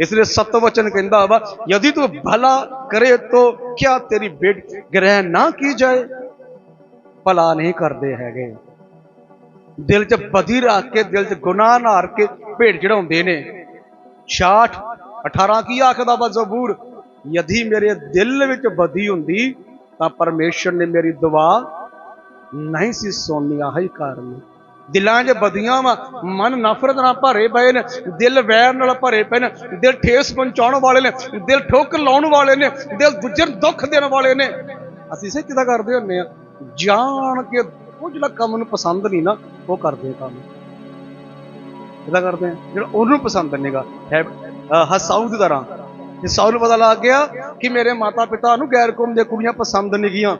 ਇਸ ਲਈ ਸਤਵਚਨ ਕਹਿੰਦਾ ਵਾ, ਯਦੀ ਤੂੰ ਭਲਾ ਕਰੇ ਤੋ ਕਿਆ ਤੇਰੀ ਬੇਟ ਗ੍ਰਹਿ ਨਾ ਕੀ ਜਾਏ? ਭਲਾ ਨਹੀਂ ਕਰਦੇ ਹੈਗੇ। ਦਿਲ 'ਚ ਬਦੀ ਰੱਖ ਕੇ, ਦਿਲ 'ਚ ਗੁਨਾਹ ਨਾਰ ਕੇ ਭੇਡ ਚੜਾਉਂਦੇ ਨੇ। 66 18 ਕੀ ਆਖਦਾ ਵਾ ਜ਼ਬੂਰ? ਯਦੀ ਮੇਰੇ ਦਿਲ ਵਿੱਚ ਬਦੀ ਹੁੰਦੀ, ਤਾਂ ਪਰਮੇਸ਼ਰ ਨੇ ਮੇਰੀ ਦੁਆ ਨਹੀਂ ਸੀ ਸੁਣਨੀ ਆਹੀ ਕਾਰਨ। ਦਿਲਾਂ 'ਚ ਬਦੀਆਂ ਵਾ, ਮਨ ਨਫ਼ਰਤ ਨਾਲ ਭਰੇ ਪਏ ਨੇ, ਦਿਲ ਵੈਰ ਨਾਲ ਭਰੇ ਪਏ ਨੇ, ਦਿਲ ਠੇਸ ਪਹੁੰਚਾਉਣ ਵਾਲੇ ਨੇ, ਦਿਲ ਠੋਕ ਲਾਉਣ ਵਾਲੇ ਨੇ, ਦਿਲ ਦੂਜੇ ਦੁੱਖ ਦੇਣ ਵਾਲੇ ਨੇ। ਅਸੀਂ ਇਸੇ ਕਿਦਾਂ ਕਰਦੇ ਹੁੰਨੇ ਆ ਜਾਣ ਕੇ ਉਹ ਜਿਹੜਾ ਕੰਮ ਨੂੰ ਪਸੰਦ ਨਹੀਂ ਨਾ, ਉਹ ਕਰਦੇ ਕੰਮ। ਕਿਦਾਂ ਕਰਦੇ ਆ? ਜਿਹੜਾ ਉਹਨੂੰ ਪਸੰਦ ਨਹੀਂਗਾ ਹੈ ਹਸਾਊ ਦੀ ਤਰ੍ਹਾਂ। ਹਸਾਊ ਨੂੰ ਪਤਾ ਲੱਗ ਗਿਆ ਕਿ ਮੇਰੇ ਮਾਤਾ ਪਿਤਾ ਨੂੰ ਗੈਰ ਕੌਮ ਦੀਆਂ ਕੁੜੀਆਂ ਪਸੰਦ ਨਹੀਂ ਗੀਆਂ।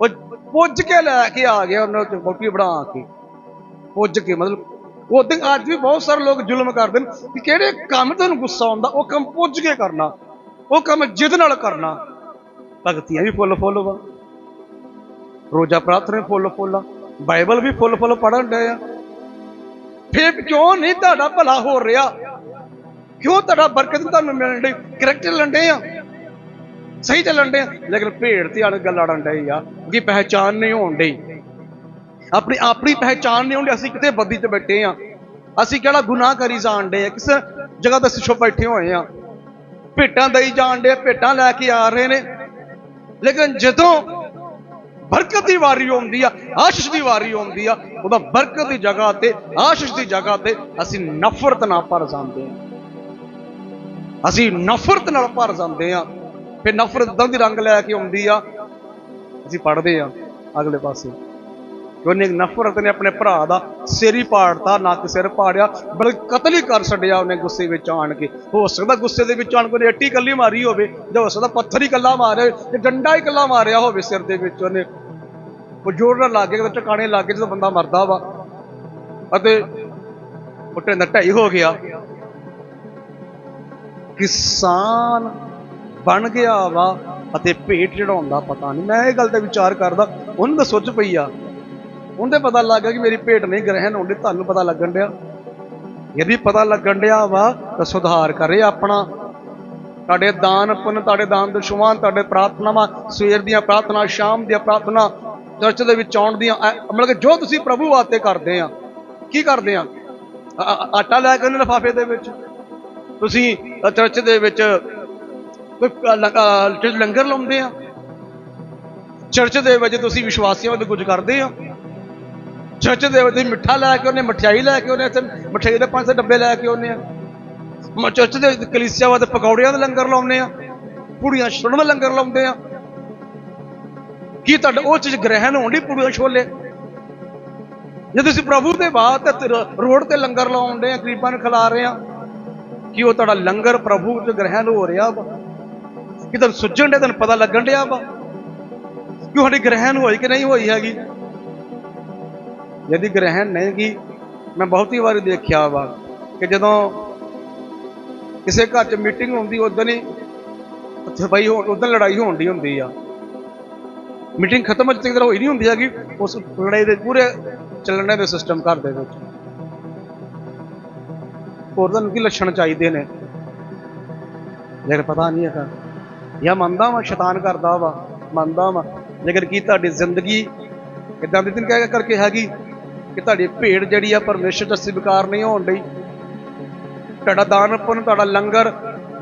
ਉਹ ਪੁੱਜ ਕੇ ਲੈ ਕੇ ਆ ਗਿਆ ਉਹਨਾਂ ਨੂੰ ਬੋਟੀ ਬਣਾ ਕੇ। ਪੁੱਜ ਕੇ, ਮਤਲਬ ਉਹ ਦਿਨ ਅੱਜ ਵੀ ਬਹੁਤ ਸਾਰੇ ਲੋਕ ਜ਼ੁਲਮ ਕਰਦੇ ਨੇ ਕਿ ਕਿਹੜੇ ਕੰਮ ਤੁਹਾਨੂੰ ਗੁੱਸਾ ਆਉਂਦਾ, ਉਹ ਕੰਮ ਪੁੱਜ ਕੇ ਕਰਨਾ। ਉਹ ਕੰਮ ਜਿੱਦ ਨਾਲ ਕਰਨਾ। ਭਗਤੀਆਂ ਵੀ ਫੁੱਲ ਫੁੱਲ ਵਾ। ਰੋਜ਼ਾ ਪ੍ਰਾਰਥਨਾ ਵੀ ਫੁੱਲ ਫੁੱਲ, ਬਾਈਬਲ ਵੀ ਫੁੱਲ ਫੁੱਲ ਪੜਨ ਡਏ ਆ। ਫੇਰ ਕਿਉਂ ਨਹੀਂ ਤੁਹਾਡਾ ਭਲਾ ਹੋ ਰਿਹਾ? ਕਿਉਂ ਤੁਹਾਡਾ ਬਰਕਤ ਤੁਹਾਨੂੰ ਮਿਲਣ ਡਈ? ਕਰੈਕਟਰ ਲੰਡੇ ਡਏ ਆ। ਸਹੀ ਚੱਲਣ ਡਏ ਆ। ਲੇਕਿਨ ਭੇੜ ਤੇ ਆਣ ਗੱਲਾਂ ਲੜਨ ਡਏ ਆ ਕਿ ਪਹਿਚਾਨ ਨਹੀਂ ਹੋਣ ਡਈ। ਆਪਣੀ ਆਪਣੀ ਪਹਿਚਾਨ ਨਹੀਂ ਹੁੰਦੀ ਅਸੀਂ ਕਿਤੇ ਬੱਦੀ 'ਚ ਬੈਠੇ ਆ। ਅਸੀਂ ਕਿਹੜਾ ਗੁਨਾਹ ਕਰੀ ਜਾਣ ਡੇ ਆ? ਕਿਸ ਜਗ੍ਹਾ ਤੇ ਅਸੀਂ ਛੁਪ ਬੈਠੇ ਹੋਏ ਆ। ਭੇਟਾਂ ਦੇਈ ਜਾਣ ਡੇ ਭੇਟਾਂ ਲੈ ਕੇ ਆ ਰਹੇ ਨੇ। ਲੇਕਿਨ ਜਦੋਂ ਬਰਕਤ ਦੀ ਵਾਰੀ ਆਉਂਦੀ ਆ, ਆਸ਼ੀਸ਼ ਦੀ ਵਾਰੀ ਆਉਂਦੀ ਆ, ਉਹਦਾ ਬਰਕਤ ਦੀ ਜਗ੍ਹਾ ਤੇ, ਆਸ਼ੀਸ਼ ਦੀ ਜਗ੍ਹਾ ਤੇ ਅਸੀਂ ਨਫ਼ਰਤ ਨਾਲ ਭਰ ਜਾਂਦੇ ਆ। ਅਸੀਂ ਨਫ਼ਰਤ ਨਾਲ ਭਰ ਜਾਂਦੇ ਆ। ਫਿਰ ਨਫ਼ਰਤ ਦਾ ਦੀ ਰੰਗ ਲੈ ਕੇ ਆਉਂਦੀ ਆ, ਅਸੀਂ ਪੜਦੇ ਆ ਅਗਲੇ ਪਾਸੇ। ਕਿ ਉਹਨੇ ਨਫ਼ਰਤ ਨੇ ਆਪਣੇ ਭਰਾ ਦਾ ਸਿਰ ਹੀ ਪਾੜਤਾ ਨਾ ਕਿ ਸਿਰ ਪਾੜਿਆ ਬਲਕਿ ਕਤਲ ਹੀ ਕਰ ਛੱਡਿਆ ਉਹਨੇ ਗੁੱਸੇ ਵਿੱਚ ਆਣ ਕੇ। ਹੋ ਸਕਦਾ ਗੁੱਸੇ ਦੇ ਵਿੱਚ ਆਣ ਕੇ ਉਹਨੇ ਅੱਟੀ ਕੱਲੀ ਮਾਰੀ ਹੋਵੇ, ਜਾਂ ਹੋ ਸਕਦਾ ਪੱਥਰ ਹੀ ਕੱਲਾ ਮਾਰਿਆ ਤੇ ਡੰਡਾ ਹੀ ਕੱਲਾ ਮਾਰਿਆ ਹੋਵੇ ਸਿਰ ਦੇ ਵਿੱਚ ਉਹਨੇ। ਉਹ ਜੋਰ ਨਾਲ ਲੱਗ ਗਿਆ ਟਿਕਾਣੇ ਲੱਗ ਗਏ ਜਦੋਂ ਬੰਦਾ ਮਰਦਾ ਵਾ। ਅਤੇ ਉਹ ਢਿੰਡ ਢਾਈ ਹੋ ਗਿਆ। ਕਿਸਾਨ ਬਣ ਗਿਆ ਵਾ ਅਤੇ ਭੇਟ ਚੜਾਉਣ ਦਾ ਪਤਾ ਨਹੀਂ। ਮੈਂ ਇਹ ਗੱਲ ਤੇ ਵਿਚਾਰ ਕਰਦਾ, ਉਹਨੂੰ ਤਾਂ ਸੁੱਝ ਪਈ ਆ। ਉਹਦੇ ਪਤਾ ਲੱਗ ਗਿਆ ਕਿ ਮੇਰੀ ਭੇਟ ਨਹੀਂ ਗ੍ਰਹਿਣ ਹੋਣੀ ਤੁਹਾਨੂੰ ਪਤਾ ਲੱਗਣ ਡਿਆ। ਯਦੀ ਪਤਾ ਲੱਗਣ ਡਿਆ ਵਾ ਤਾਂ ਸੁਧਾਰ ਕਰੇ ਆਪਣਾ। ਤੁਹਾਡੇ ਦਾਨ ਪੁੰਨ, ਤੁਹਾਡੇ ਦਾਨ ਦੁਸ਼ਮਣ ਤੁਹਾਡੇ ਪ੍ਰਾਰਥਨਾਵਾਂ ਸਵੇਰ ਦੀਆਂ ਪ੍ਰਾਰਥਨਾ, ਸ਼ਾਮ ਦੀਆਂ ਪ੍ਰਾਰਥਨਾ, ਚਰਚ ਦੇ ਵਿੱਚ ਆਉਣ ਦੀਆਂ ਮਤਲਬ ਕਿ ਜੋ ਤੁਸੀਂ ਪ੍ਰਭੂ ਵਾਸਤੇ ਕਰਦੇ ਆ, ਕੀ ਕਰਦੇ ਆ? ਆਟਾ ਲੈ ਕੇ ਉਹਨੇ ਲਿਫਾਫੇ ਦੇ ਵਿੱਚ। ਤੁਸੀਂ ਚਰਚ ਦੇ ਵਿੱਚ ਕੋਈ ਲੰਗਰ ਲਾਉਂਦੇ ਆ। ਚਰਚ ਦੇ ਵਿੱਚ ਤੁਸੀਂ ਵਿਸ਼ਵਾਸੀਆਂ ਵਿੱਚ ਕੁਝ ਕਰਦੇ ਆ। ਚਰਚ ਦੇ ਵਿੱਚ ਮਿੱਠਾ ਲੈ ਕੇ ਉਹਨੇ, ਮਠਿਆਈ ਲੈ ਕੇ ਉਹਨੇ, ਇੱਥੇ ਮਠਿਆਈ ਦੇ ਪੰਜ ਸੱਤ ਡੱਬੇ ਲੈ ਕੇ ਉਹਨੇ ਮ- ਚਰਚ ਦੇ ਵਿੱਚ ਕਲੀਸਿਆ ਵਾਸਤੇ ਪਕੌੜਿਆਂ ਦਾ ਲੰਗਰ ਲਾਉਂਦੇ ਆ, ਪੂੜੀਆਂ ਛੋੜਨ ਦਾ ਲੰਗਰ ਲਾਉਂਦੇ ਆ। ਕੀ ਤੁਹਾਡਾ, ਉਹ ਚੀਜ਼ ਗ੍ਰਹਿਣ ਹੋਣ ਦੀ ਪੂੜੀਆਂ ਛੋਲੇ? ਜੇ ਤੁਸੀਂ ਪ੍ਰਭੂ ਦੇ ਬਾਤ ਤੇ ਰੋਡ ਤੇ ਲੰਗਰ ਲਾਉਂਦੇ ਆ, ਗਰੀਬਾਂ ਨੂੰ ਖਿਲਾ ਰਹੇ ਆ, ਕਿ ਉਹ ਤੁਹਾਡਾ ਲੰਗਰ ਪ੍ਰਭੂ ਚ ਗ੍ਰਹਿਣ ਹੋ ਰਿਹਾ ਵਾ? ਕਿ ਤੁਹਾਨੂੰ ਸੁੱਜਣ ਦੇ ਤੁਹਾਨੂੰ ਪਤਾ ਲੱਗਣ ਡਿਆ ਵਾ? ਕਿ ਤੁਹਾਡੀ ਗ੍ਰਹਿਣ ਹੋਈ ਕਿ ਨਹੀਂ ਹੋਈ ਹੈਗੀ? ਯਦੀ ਗ੍ਰਹਿਣ ਨਹੀਂ ਗੀ ਮੈਂ ਬਹੁਤੀ ਵਾਰੀ ਦੇਖਿਆ ਵਾ ਕਿ ਜਦੋਂ ਕਿਸੇ ਘਰ 'ਚ ਮੀਟਿੰਗ ਹੁੰਦੀ ਉਦੋਂ ਹੀ ਉੱਥੇ ਬਈ ਉਦੋਂ ਲੜਾਈ ਹੋਣ ਦੀ ਹੁੰਦੀ ਆ ਮੀਟਿੰਗ ਖਤਮ ਅਜੇ ਤੱਕ ਹੋਈ ਨਹੀਂ ਹੁੰਦੀ ਹੈਗੀ ਉਸ ਲੜਾਈ ਦੇ ਪੂਰੇ ਚੱਲਣੇ ਦੇ ਸਿਸਟਮ ਘਰ ਦੇ ਵਿੱਚ ਹੋਰ ਤੁਹਾਨੂੰ ਕੀ ਲੱਛਣ ਚਾਹੀਦੇ ਨੇ ਜੇਕਰ ਪਤਾ ਨਹੀਂ ਹੈਗਾ ਜਾਂ ਮੰਨਦਾ ਵਾ ਸ਼ੈਤਾਨ ਕਰਦਾ ਵਾ ਮੰਨਦਾ ਵਾ ਜੇਕਰ ਕੀ ਤੁਹਾਡੀ ਜ਼ਿੰਦਗੀ ਇਦਾਂ ਦੀ ਦਿਨ ਕਹਿ ਕਰਕੇ ਹੈਗੀ ਕਿ ਤੁਹਾਡੀ ਭੇਡ ਜਿਹੜੀ ਆ ਪਰਮੇਸ਼ਰ ਦਾ ਸਵੀਕਾਰ ਨਹੀਂ ਹੋਣ ਲਈ ਤੁਹਾਡਾ ਦਾਨ ਪੁੰਨ, ਤੁਹਾਡਾ ਲੰਗਰ,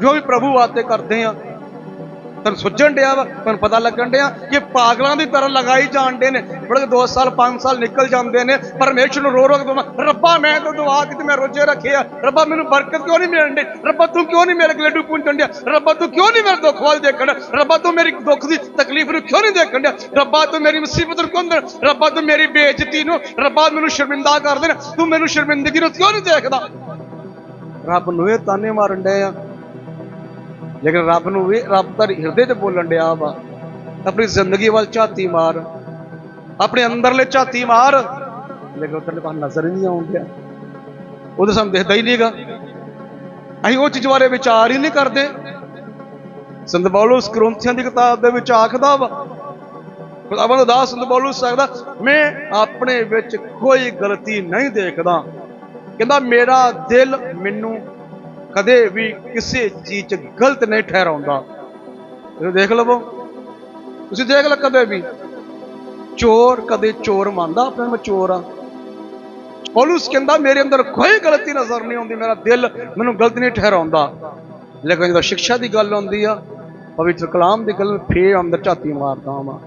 ਜੋ ਵੀ ਪ੍ਰਭੂ ਵਾਸਤੇ ਕਰਦੇ ਆ ਤੁਹਾਨੂੰ ਸੁੱਝਣ ਡਿਆ ਵਾ ਤੁਹਾਨੂੰ ਪਤਾ ਲੱਗਣ ਡਿਆ ਕਿ ਪਾਗਲਾਂ ਦੀ ਤਰ੍ਹਾਂ ਲਗਾਈ ਜਾਂਦੇ ਨੇ। ਬੜੇ 2 ਸਾਲ 5 ਸਾਲ ਨਿਕਲ ਜਾਂਦੇ ਨੇ, ਪਰਮੇਸ਼ਰ ਨੂੰ ਰੋ ਰੋ ਕੇ ਰੱਬਾ ਮੈਂ ਤਾਂ ਦੁਆ ਕਿ ਮੈਂ ਰੋਜੇ ਰੱਖਿਆ ਰੱਬਾ ਮੈਨੂੰ ਬਰਕਤ ਕਿਉਂ ਨਹੀਂ ਮਿਲਣ ਡੇ ਰੱਬਾ ਤੂੰ ਕਿਉਂ ਨਹੀਂ ਮੇਰੇ ਕੋਲ ਲੱਡੂ ਪੁੰਚਣ ਡਿਆ? ਰੱਬਾ ਤੂੰ ਕਿਉਂ ਨਹੀਂ ਮੇਰੇ ਦੁੱਖ ਵੱਲ ਦੇਖਣ ਡਿਆ? ਰੱਬਾ ਤੂੰ ਮੇਰੀ ਦੁੱਖ ਦੀ ਤਕਲੀਫ ਨੂੰ ਕਿਉਂ ਨਹੀਂ ਦੇਖਣ ਡਿਆ? ਰੱਬਾ ਤੂੰ ਮੇਰੀ ਮੁਸੀਬਤ ਨੂੰ ਕਿਉਂ ਨਹੀਂ ਰੱਬਾ ਤੂੰ ਮੇਰੀ ਬੇਇੱਜ਼ਤੀ ਨੂੰ ਰੱਬਾ ਮੈਨੂੰ ਸ਼ਰਮਿੰਦਾ ਕਰ ਦੇਣਾ ਤੂੰ ਮੈਨੂੰ ਸ਼ਰਮਿੰਦਗੀ ਨੂੰ ਕਿਉਂ ਨਹੀਂ ਦੇਖਦਾ? ਰੱਬ ਨੂੰ ਇਹ ਤਾਨੇ ਮਾਰਨ ਡਏ ਆ। ਲੇਕਿਨ ਰੱਬ ਨੂੰ ਵੀ, ਰੱਬ ਦਾ ਹਿਰਦੇ 'ਚ ਬੋਲਣ ਡਿਆ ਵਾ। ਆਪਣੀ ਜ਼ਿੰਦਗੀ ਵੱਲ ਝਾਤੀ ਮਾਰ। ਆਪਣੇ ਅੰਦਰਲੇ ਝਾਤੀ ਮਾਰ। ਲੇਕਿਨ ਉੱਧਰਲੇ ਪਾਸੇ ਨਜ਼ਰ ਹੀ ਨਹੀਂ ਆਉਣ ਉਹਦੇ ਸਾਨੂੰ ਦਿਖਦਾ ਹੀ ਨਹੀਂਗਾ। ਅਸੀਂ ਉਹ ਚੀਜ਼ ਬਾਰੇ ਵਿਚਾਰ ਹੀ ਨਹੀਂ ਕਰਦੇ। ਸੰਤ ਪੌਲਸ ਕਰੋਂਥੀਆਂ ਦੀ ਕਿਤਾਬ ਦੇ ਵਿੱਚ ਆਖਦਾ ਵਾ। ਖੁਦਾਵੰਦ ਦਾ ਸੰਤ ਪੌਲਸ ਸਕਦਾ ਮੈਂ ਆਪਣੇ ਵਿੱਚ ਕੋਈ ਗਲਤੀ ਨਹੀਂ ਦੇਖਦਾ। ਕਹਿੰਦਾ, ਮੇਰਾ ਦਿਲ ਮੈਨੂੰ ਕਦੇ ਵੀ ਕਿਸੇ ਚੀਜ਼ 'ਚ ਗਲਤ ਨਹੀਂ ਠਹਿਰਾਉਂਦਾ। ਇਹ ਦੇਖ ਲਵੋ। ਤੁਸੀਂ ਦੇਖ ਲਓ ਕਦੇ ਵੀ। ਚੋਰ ਕਦੇ ਚੋਰ ਮੰਨਦਾ ਆਪਣੇ ਮੈਂ ਚੋਰ ਆ। ਪੌਲਸ ਕਹਿੰਦਾ, ਮੇਰੇ ਅੰਦਰ ਕੋਈ ਗਲਤੀ ਨਜ਼ਰ ਨਹੀਂ ਆਉਂਦੀ, ਮੇਰਾ ਦਿਲ ਮੈਨੂੰ ਗਲਤ ਨਹੀਂ ਠਹਿਰਾਉਂਦਾ। ਲੇਕਿਨ ਜਦੋਂ ਸਿੱਖਿਆ ਦੀ ਗੱਲ ਆਉਂਦੀ ਆ, ਪਵਿੱਤਰ ਕਲਾਮ ਦੀ ਗੱਲ, ਫੇਰ ਅੰਦਰ ਝਾਤੀ ਮਾਰਦਾ ਵਾਂ।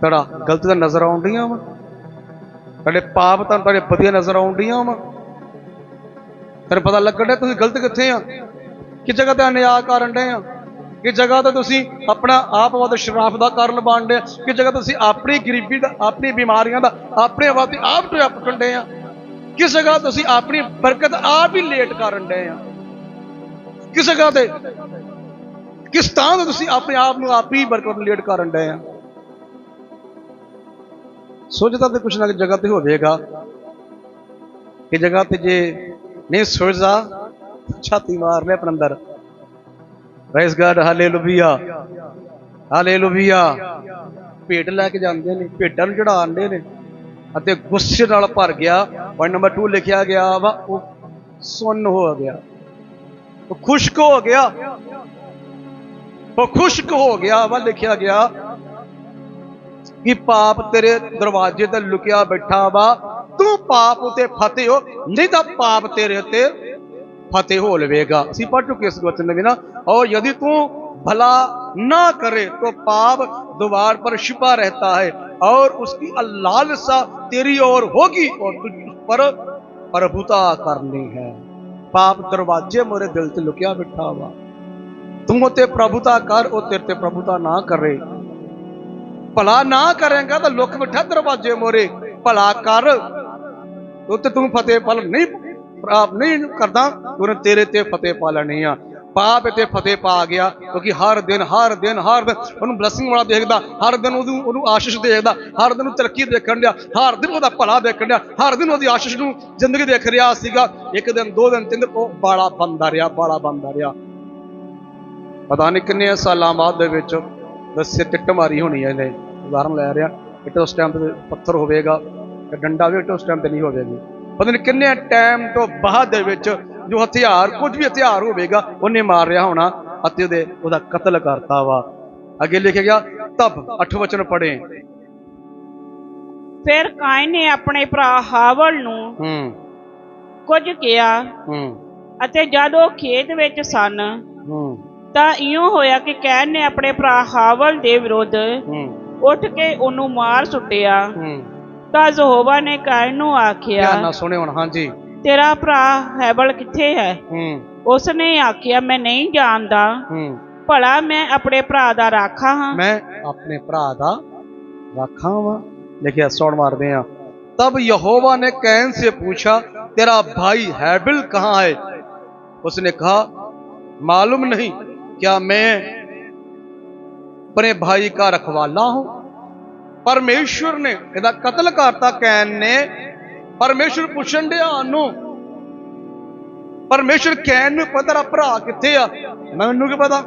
ਤੜਾ ਗਲਤ ਤਾਂ ਨਜ਼ਰ ਆਉਂਦੀਆਂ ਵਾ। ਤੁਹਾਡੇ ਪਾਪ ਤਾਂ ਤੁਹਾਡੇ ਵਧੀਆ ਨਜ਼ਰ ਆਉਂਦੀਆਂ ਵਾ। ਤੈਨੂੰ ਪਤਾ ਲੱਗਣ ਡਿਆ ਤੁਸੀਂ ਗਲਤ ਕਿੱਥੇ ਆ? ਕਿ ਜਗ੍ਹਾ ਤੇ ਅਨਿਆ ਕਰਨ ਡਏ ਆ? ਕਿ ਜਗ੍ਹਾ ਤੇ ਤੁਸੀਂ ਆਪਣਾ ਆਪ ਵਾਦ ਸ਼ਰਾਫ ਦਾ ਕਾਰਨ ਬਣ ਡਏ ਆ? ਕਿ ਜਗ੍ਹਾ ਤੁਸੀਂ ਆਪਣੀ ਗਰੀਬੀ ਦਾ, ਆਪਣੀ ਬਿਮਾਰੀਆਂ ਦਾ, ਆਪਣੇ ਵਾਦ ਆਪ ਤੋਂ ਆਪ ਕੰਡੇ ਆ? ਕਿਸ ਜਗ੍ਹਾ ਤੁਸੀਂ ਆਪਣੀ ਬਰਕਤ ਆਪ ਹੀ ਲੇਟ ਕਰਨ ਡਏ ਆ? ਕਿਸ ਜਗ੍ਹਾ ਤੇ? ਕਿਸ ਥਾਂ ਤੇ ਤੁਸੀਂ ਆਪਣੇ ਆਪ ਨੂੰ ਆਪ ਹੀ ਬਰਕਤ ਲੇਟ ਕਰਨ ਡਏ ਆ? ਸੋਚਦਾ ਤੇ ਕੁਛ ਨਾ ਕੁਛ ਜਗ੍ਹਾ ਤੇ ਹੋਵੇਗਾ। ਕਿ ਜਗ੍ਹਾ ਤੇ ਜੇ ਨਹੀਂ ਸੋਚਦਾ ਛਾਤੀ ਮਾਰ ਲੈ ਆਪਣੇ ਅੰਦਰ। ਪ੍ਰੇਸ ਗਾਡ ਹਾਲੇਲੂਇਆ ਹਾਲੇਲੂਇਆ ਭੇਟ ਲੈ ਕੇ ਜਾਂਦੇ ਨੇ ਭੇਟਾਂ ਨੂੰ ਚੜਾਉਂਦੇ ਨੇ। ਅਤੇ ਗੁੱਸੇ ਨਾਲ ਭਰ ਗਿਆ। ਪੁਆਇੰਟ ਨੰਬਰ 2 ਲਿਖਿਆ ਗਿਆ ਵਾ, ਉਹ ਸੁੰਨ ਹੋ ਗਿਆ। ਉਹ ਖੁਸ਼ਕ ਹੋ ਗਿਆ। ਉਹ ਖੁਸ਼ਕ ਹੋ ਗਿਆ ਵਾ, ਲਿਖਿਆ ਗਿਆ। ਕਿ ਪਾਪ ਤੇਰੇ ਦਰਵਾਜ਼ੇ ਤੇ ਲੁਕਿਆ ਬੈਠਾ ਵਾ। ਤੂੰ ਪਾਪ ਉਤੇ ਫਤਿਹ ਹੋ ਨਹੀਂ ਤਾਂ ਪਾਪ ਤੇਰੇ ਉੱਤੇ फतेह हो लवेगा इसी पढ़ चुके इस वचन में ना और यदि तू भला ना करे तो पाप द्वार पर छिपा रहता है और उसकी लालसा तेरी ओर होगी और तुझ पर प्रभुता करनी है पाप दरवाजे मोरे दिल से लुकिया बैठा हुआ तू ते प्रभुता कर और तेरे ते प्रभुता ना करे ਭਲਾ ਨਾ ਕਰੇਗਾ ਤਾਂ ਲੁਕ ਬਿਠਾ ਦਰਵਾਜ਼ੇ ਮੋਰੇ ਭਲਾ ਕਰ ਉੱਤੇ ਤੂੰ ਫਤਿਹ ਪਲ, ਨਹੀਂ ਪ੍ਰਾਪ ਨਹੀਂ ਕਰਦਾ ਉਹਨੇ ਤੇਰੇ ਤੇ ਫਤਿਹ ਪਾ ਲੈਣੀ ਆ। ਪਾਪ ਤੇ ਫਤਿਹ ਪਾ ਗਿਆ, ਕਿਉਂਕਿ ਹਰ ਦਿਨ ਹਰ ਦਿਨ ਹਰ ਦਿਨ ਉਹਨੂੰ ਬਲੇਸਿੰਗ ਵਾਲਾ ਦੇਖਦਾ, ਹਰ ਦਿਨ ਉਹਨੂੰ ਉਹਨੂੰ ਆਸ਼ੀਸ਼ ਦੇਖਦਾ, ਹਰ ਦਿਨ ਉਹਨੂੰ ਤਰੱਕੀ ਦੇਖਣ ਡਿਆ, ਹਰ ਦਿਨ ਉਹਦਾ ਭਲਾ ਦੇਖਣ ਡਿਆ, ਹਰ ਦਿਨ ਉਹਦੀ ਆਸ਼ੀਸ਼ ਨੂੰ ਜ਼ਿੰਦਗੀ ਦੇਖ ਰਿਹਾ ਸੀਗਾ। ਇੱਕ ਦਿਨ, ਦੋ ਦਿਨ, ਤਿੰਨ ਉਹ ਬਾਲਾ ਬੰਦਾ ਰਿਹਾ, ਬਾਲਾ ਬੰਦਾ ਰਿਹਾ। ਪਤਾ ਨਹੀਂ ਕਿੰਨੇ ਸਾਲਾਂ ਬਾਅਦ ਦੇ ਵਿੱਚ ਦੱਸੇ ਟਿੱਟ ਮਾਰੀ ਹੋਣੀ ਹੈ ਇਹਨੇ। ਉਦਾਹਰਨ ਲੈ ਰਿਹਾ ਇੱਟ ਉਸ ਟਾਈਮ ਤੇ ਪੱਥਰ ਹੋਵੇਗਾ। ਤੇ ਡੰਡਾ ਵੀ ਉਸ ਟਾਈਮ ਤੇ ਨਹੀਂ ਹੋਵੇਗੀ ਪਤਾ ਨਹੀਂ ਕਿੰਨੇ ਟਾਈਮ ਤੋਂ ਬਾਅਦ ਦੇ ਵਿੱਚ ਜੋ ਹਥਿਆਰ ਕੁਝ ਵੀ ਹਥਿਆਰ ਹੋਵੇਗਾ ਉਹਨੇ ਮਾਰ ਰਿਹਾ ਹੋਣਾ ਅਤੇ ਉਹਦੇ ਉਹਦਾ ਕਤਲ ਕਰਤਾ ਵਾ। ਅੱਗੇ ਲਿਖਿਆ ਗਿਆ ਤਬ ਅੱਠ ਵਚਨ ਪੜੇ ਫਿਰ ਕਾਇਨ ਨੇ ਆਪਣੇ ਭਰਾ ਹਾਵਲ ਨੂੰ ਹੂੰ। ਕੁਝ ਕਿਹਾ ਹੂੰ। ਅਤੇ ਜਦ ਉਹ ਖੇਤ ਵਿੱਚ ਸਨ ਹੂੰ। ਤਾਂ ਇਉਂ ਹੋਇਆ ਕਿ ਕੈਨ ਨੇ ਆਪਣੇ ਭਰਾ ਹਾਵਲ ਦੇ ਵਿਰੁੱਧ ਹੂੰ। ਉੱਠ ਕੇ ਉਹਨੂੰ ਮਾਰ ਸੁੱਟਿਆ। ਹੂੰ। ਤਾਂ ਯਹੋਵਾ ਨੇ ਕਾਇਨ ਨੂੰ ਆਖਿਆ ਧਿਆਨ ਨਾਲ ਸੁਣੇ ਹੁਣ ਹਾਂਜੀ ਤੇਰਾ ਭਰਾ ਹੈਬਲ ਕਿੱਥੇ ਹੈ ਹੂੰ ਉਸਨੇ ਆਖਿਆ ਮੈਂ ਨਹੀਂ ਜਾਣਦਾ ਹੂੰ ਭਲਾ ਮੈਂ ਆਪਣੇ ਭਰਾ ਦਾ ਰਾਖਾ ਹਾਂ ਮੈਂ ਆਪਣੇ ਭਰਾ ਦਾ ਰਾਖਾ ਵਾਂ ਲਿਖਿਆ ਸੁਣ ਮਾਰਦੇ ਆ ਤਬ यहोवा ने कैन से पूछा तेरा भाई हैबिल कहाँ है उसने कहा मालूम नहीं क्या मैं अपने भाई का रखवाला हूं ਪਰਮੇਸ਼ਵਰ ਨੇ ਇਹਦਾ ਕਤਲ ਕਰਤਾ ਕੈਨ ਨੇ ਪਰਮੇਸ਼ਵਰ ਪੁੱਛਣ ਡਿਆ ਨੂੰ ਪਰਮੇਸ਼ਵਰ ਕੈਨ ਨੂੰ ਪਤਾ ਰਾ ਭਰਾ ਕਿੱਥੇ ਆ? ਮੈਨੂੰ ਕੀ ਪਤਾ?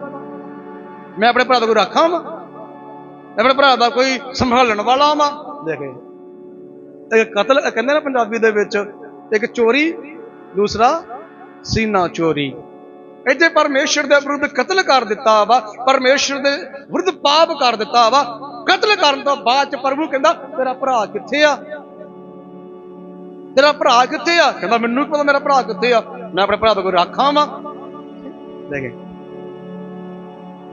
ਮੈਂ ਆਪਣੇ ਭਰਾ ਦਾ ਕੋਈ ਰੱਖਾਂ ਵਾ? ਆਪਣੇ ਭਰਾ ਦਾ ਕੋਈ ਸੰਭਾਲਣ ਵਾਲਾ ਵਾ? ਦੇਖੇ। ਇੱਕ ਕਤਲ ਕਹਿੰਦੇ ਨਾ ਪੰਜਾਬੀ ਦੇ ਵਿੱਚ ਇੱਕ ਚੋਰੀ ਦੂਸਰਾ ਸੀਨਾ ਚੋਰੀ। ਇੱਥੇ ਪਰਮੇਸ਼ਰ ਦੇ ਵਿਰੁੱਧ ਕਤਲ ਕਰ ਦਿੱਤਾ ਵਾ, ਪਰਮੇਸ਼ਰ ਦੇ ਵਿਰੁੱਧ ਪਾਪ ਕਰ ਦਿੱਤਾ ਵਾ। ਕਤਲ ਕਰਨ ਤੋਂ ਬਾਅਦ ਚ ਪ੍ਰਭੂ ਕਹਿੰਦਾ, ਤੇਰਾ ਭਰਾ ਕਿੱਥੇ ਆ? ਤੇਰਾ ਭਰਾ ਕਿੱਥੇ ਆ? ਕਹਿੰਦਾ, ਮੈਨੂੰ ਪਤਾ ਮੇਰਾ ਭਰਾ ਕਿੱਥੇ ਆ। ਮੈਂ ਆਪਣੇ ਭਰਾ ਦਾ ਕੋਈ ਰਾਖਾਂ ਵਾ। ਦੇਖੇ।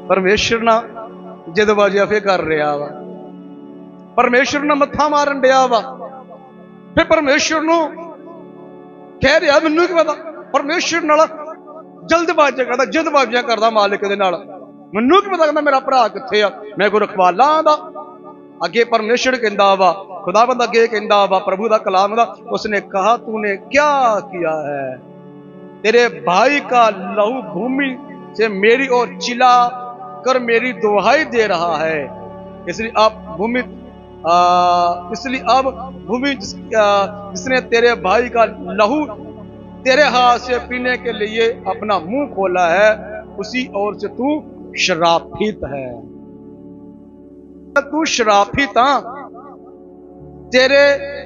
ਪਰਮੇਸ਼ਰ ਨਾ ਜਦਬਾਜ਼ੀਆਂ ਫੇ ਕਰ ਰਿਹਾ ਵਾ। ਪਰਮੇਸ਼ਰ ਨਾਲ ਮੱਥਾ ਮਾਰਨ ਡਿਆ ਵਾ। ਫੇ ਪਰਮੇਸ਼ਰ ਨੂੰ ਕਹਿ ਰਿਹਾ, ਮੈਨੂੰ ਕੀ ਪਤਾ। ਪਰਮੇਸ਼ਰ ਨਾਲ ਜਲਦਬਾਜ਼ੀਆਂ ਕਰਦਾ ਜਲਦਬਾਜ਼ੀਆਂ ਕਰਦਾ ਮਾਲਿਕ ਦੇ ਨਾਲ ਮੈਨੂੰ ਕੀ ਪਤਾ ਕਹਿੰਦਾ ਮੇਰਾ ਭਰਾ ਕਿੱਥੇ ਆ ਮੈਂ ਕੋਈ ਰਖਵਾਲਾ ਦਾ ਅੱਗੇ ਪਰਮੇਸ਼ਰ ਕਹਿੰਦਾ ਵਾ ਖੁਦਾਵੰਦ ਅੱਗੇ ਕਹਿੰਦਾ ਵਾ ਪ੍ਰਭੂ ਦਾ ਕਲਾਮ ਦਾ ਉਸਨੇ ਕਹਾ ਤੂਨੇ क्या किया है तेरे भाई का लहू भूमि से मेरी ओर चिल्ला कर मेरी दुहाई दे रहा है इसलिए अब भूमि आ, इसलिए अब भूमि जिस, आ, जिसने तेरे भाई का लहू तेरे हाथ से पीने के लिए अपना मुंह खोला है उसी ओर से तू शराफित है ਤੂੰ ਸ਼ਰਾਫਿਤ ਆ ਤੇਰੇ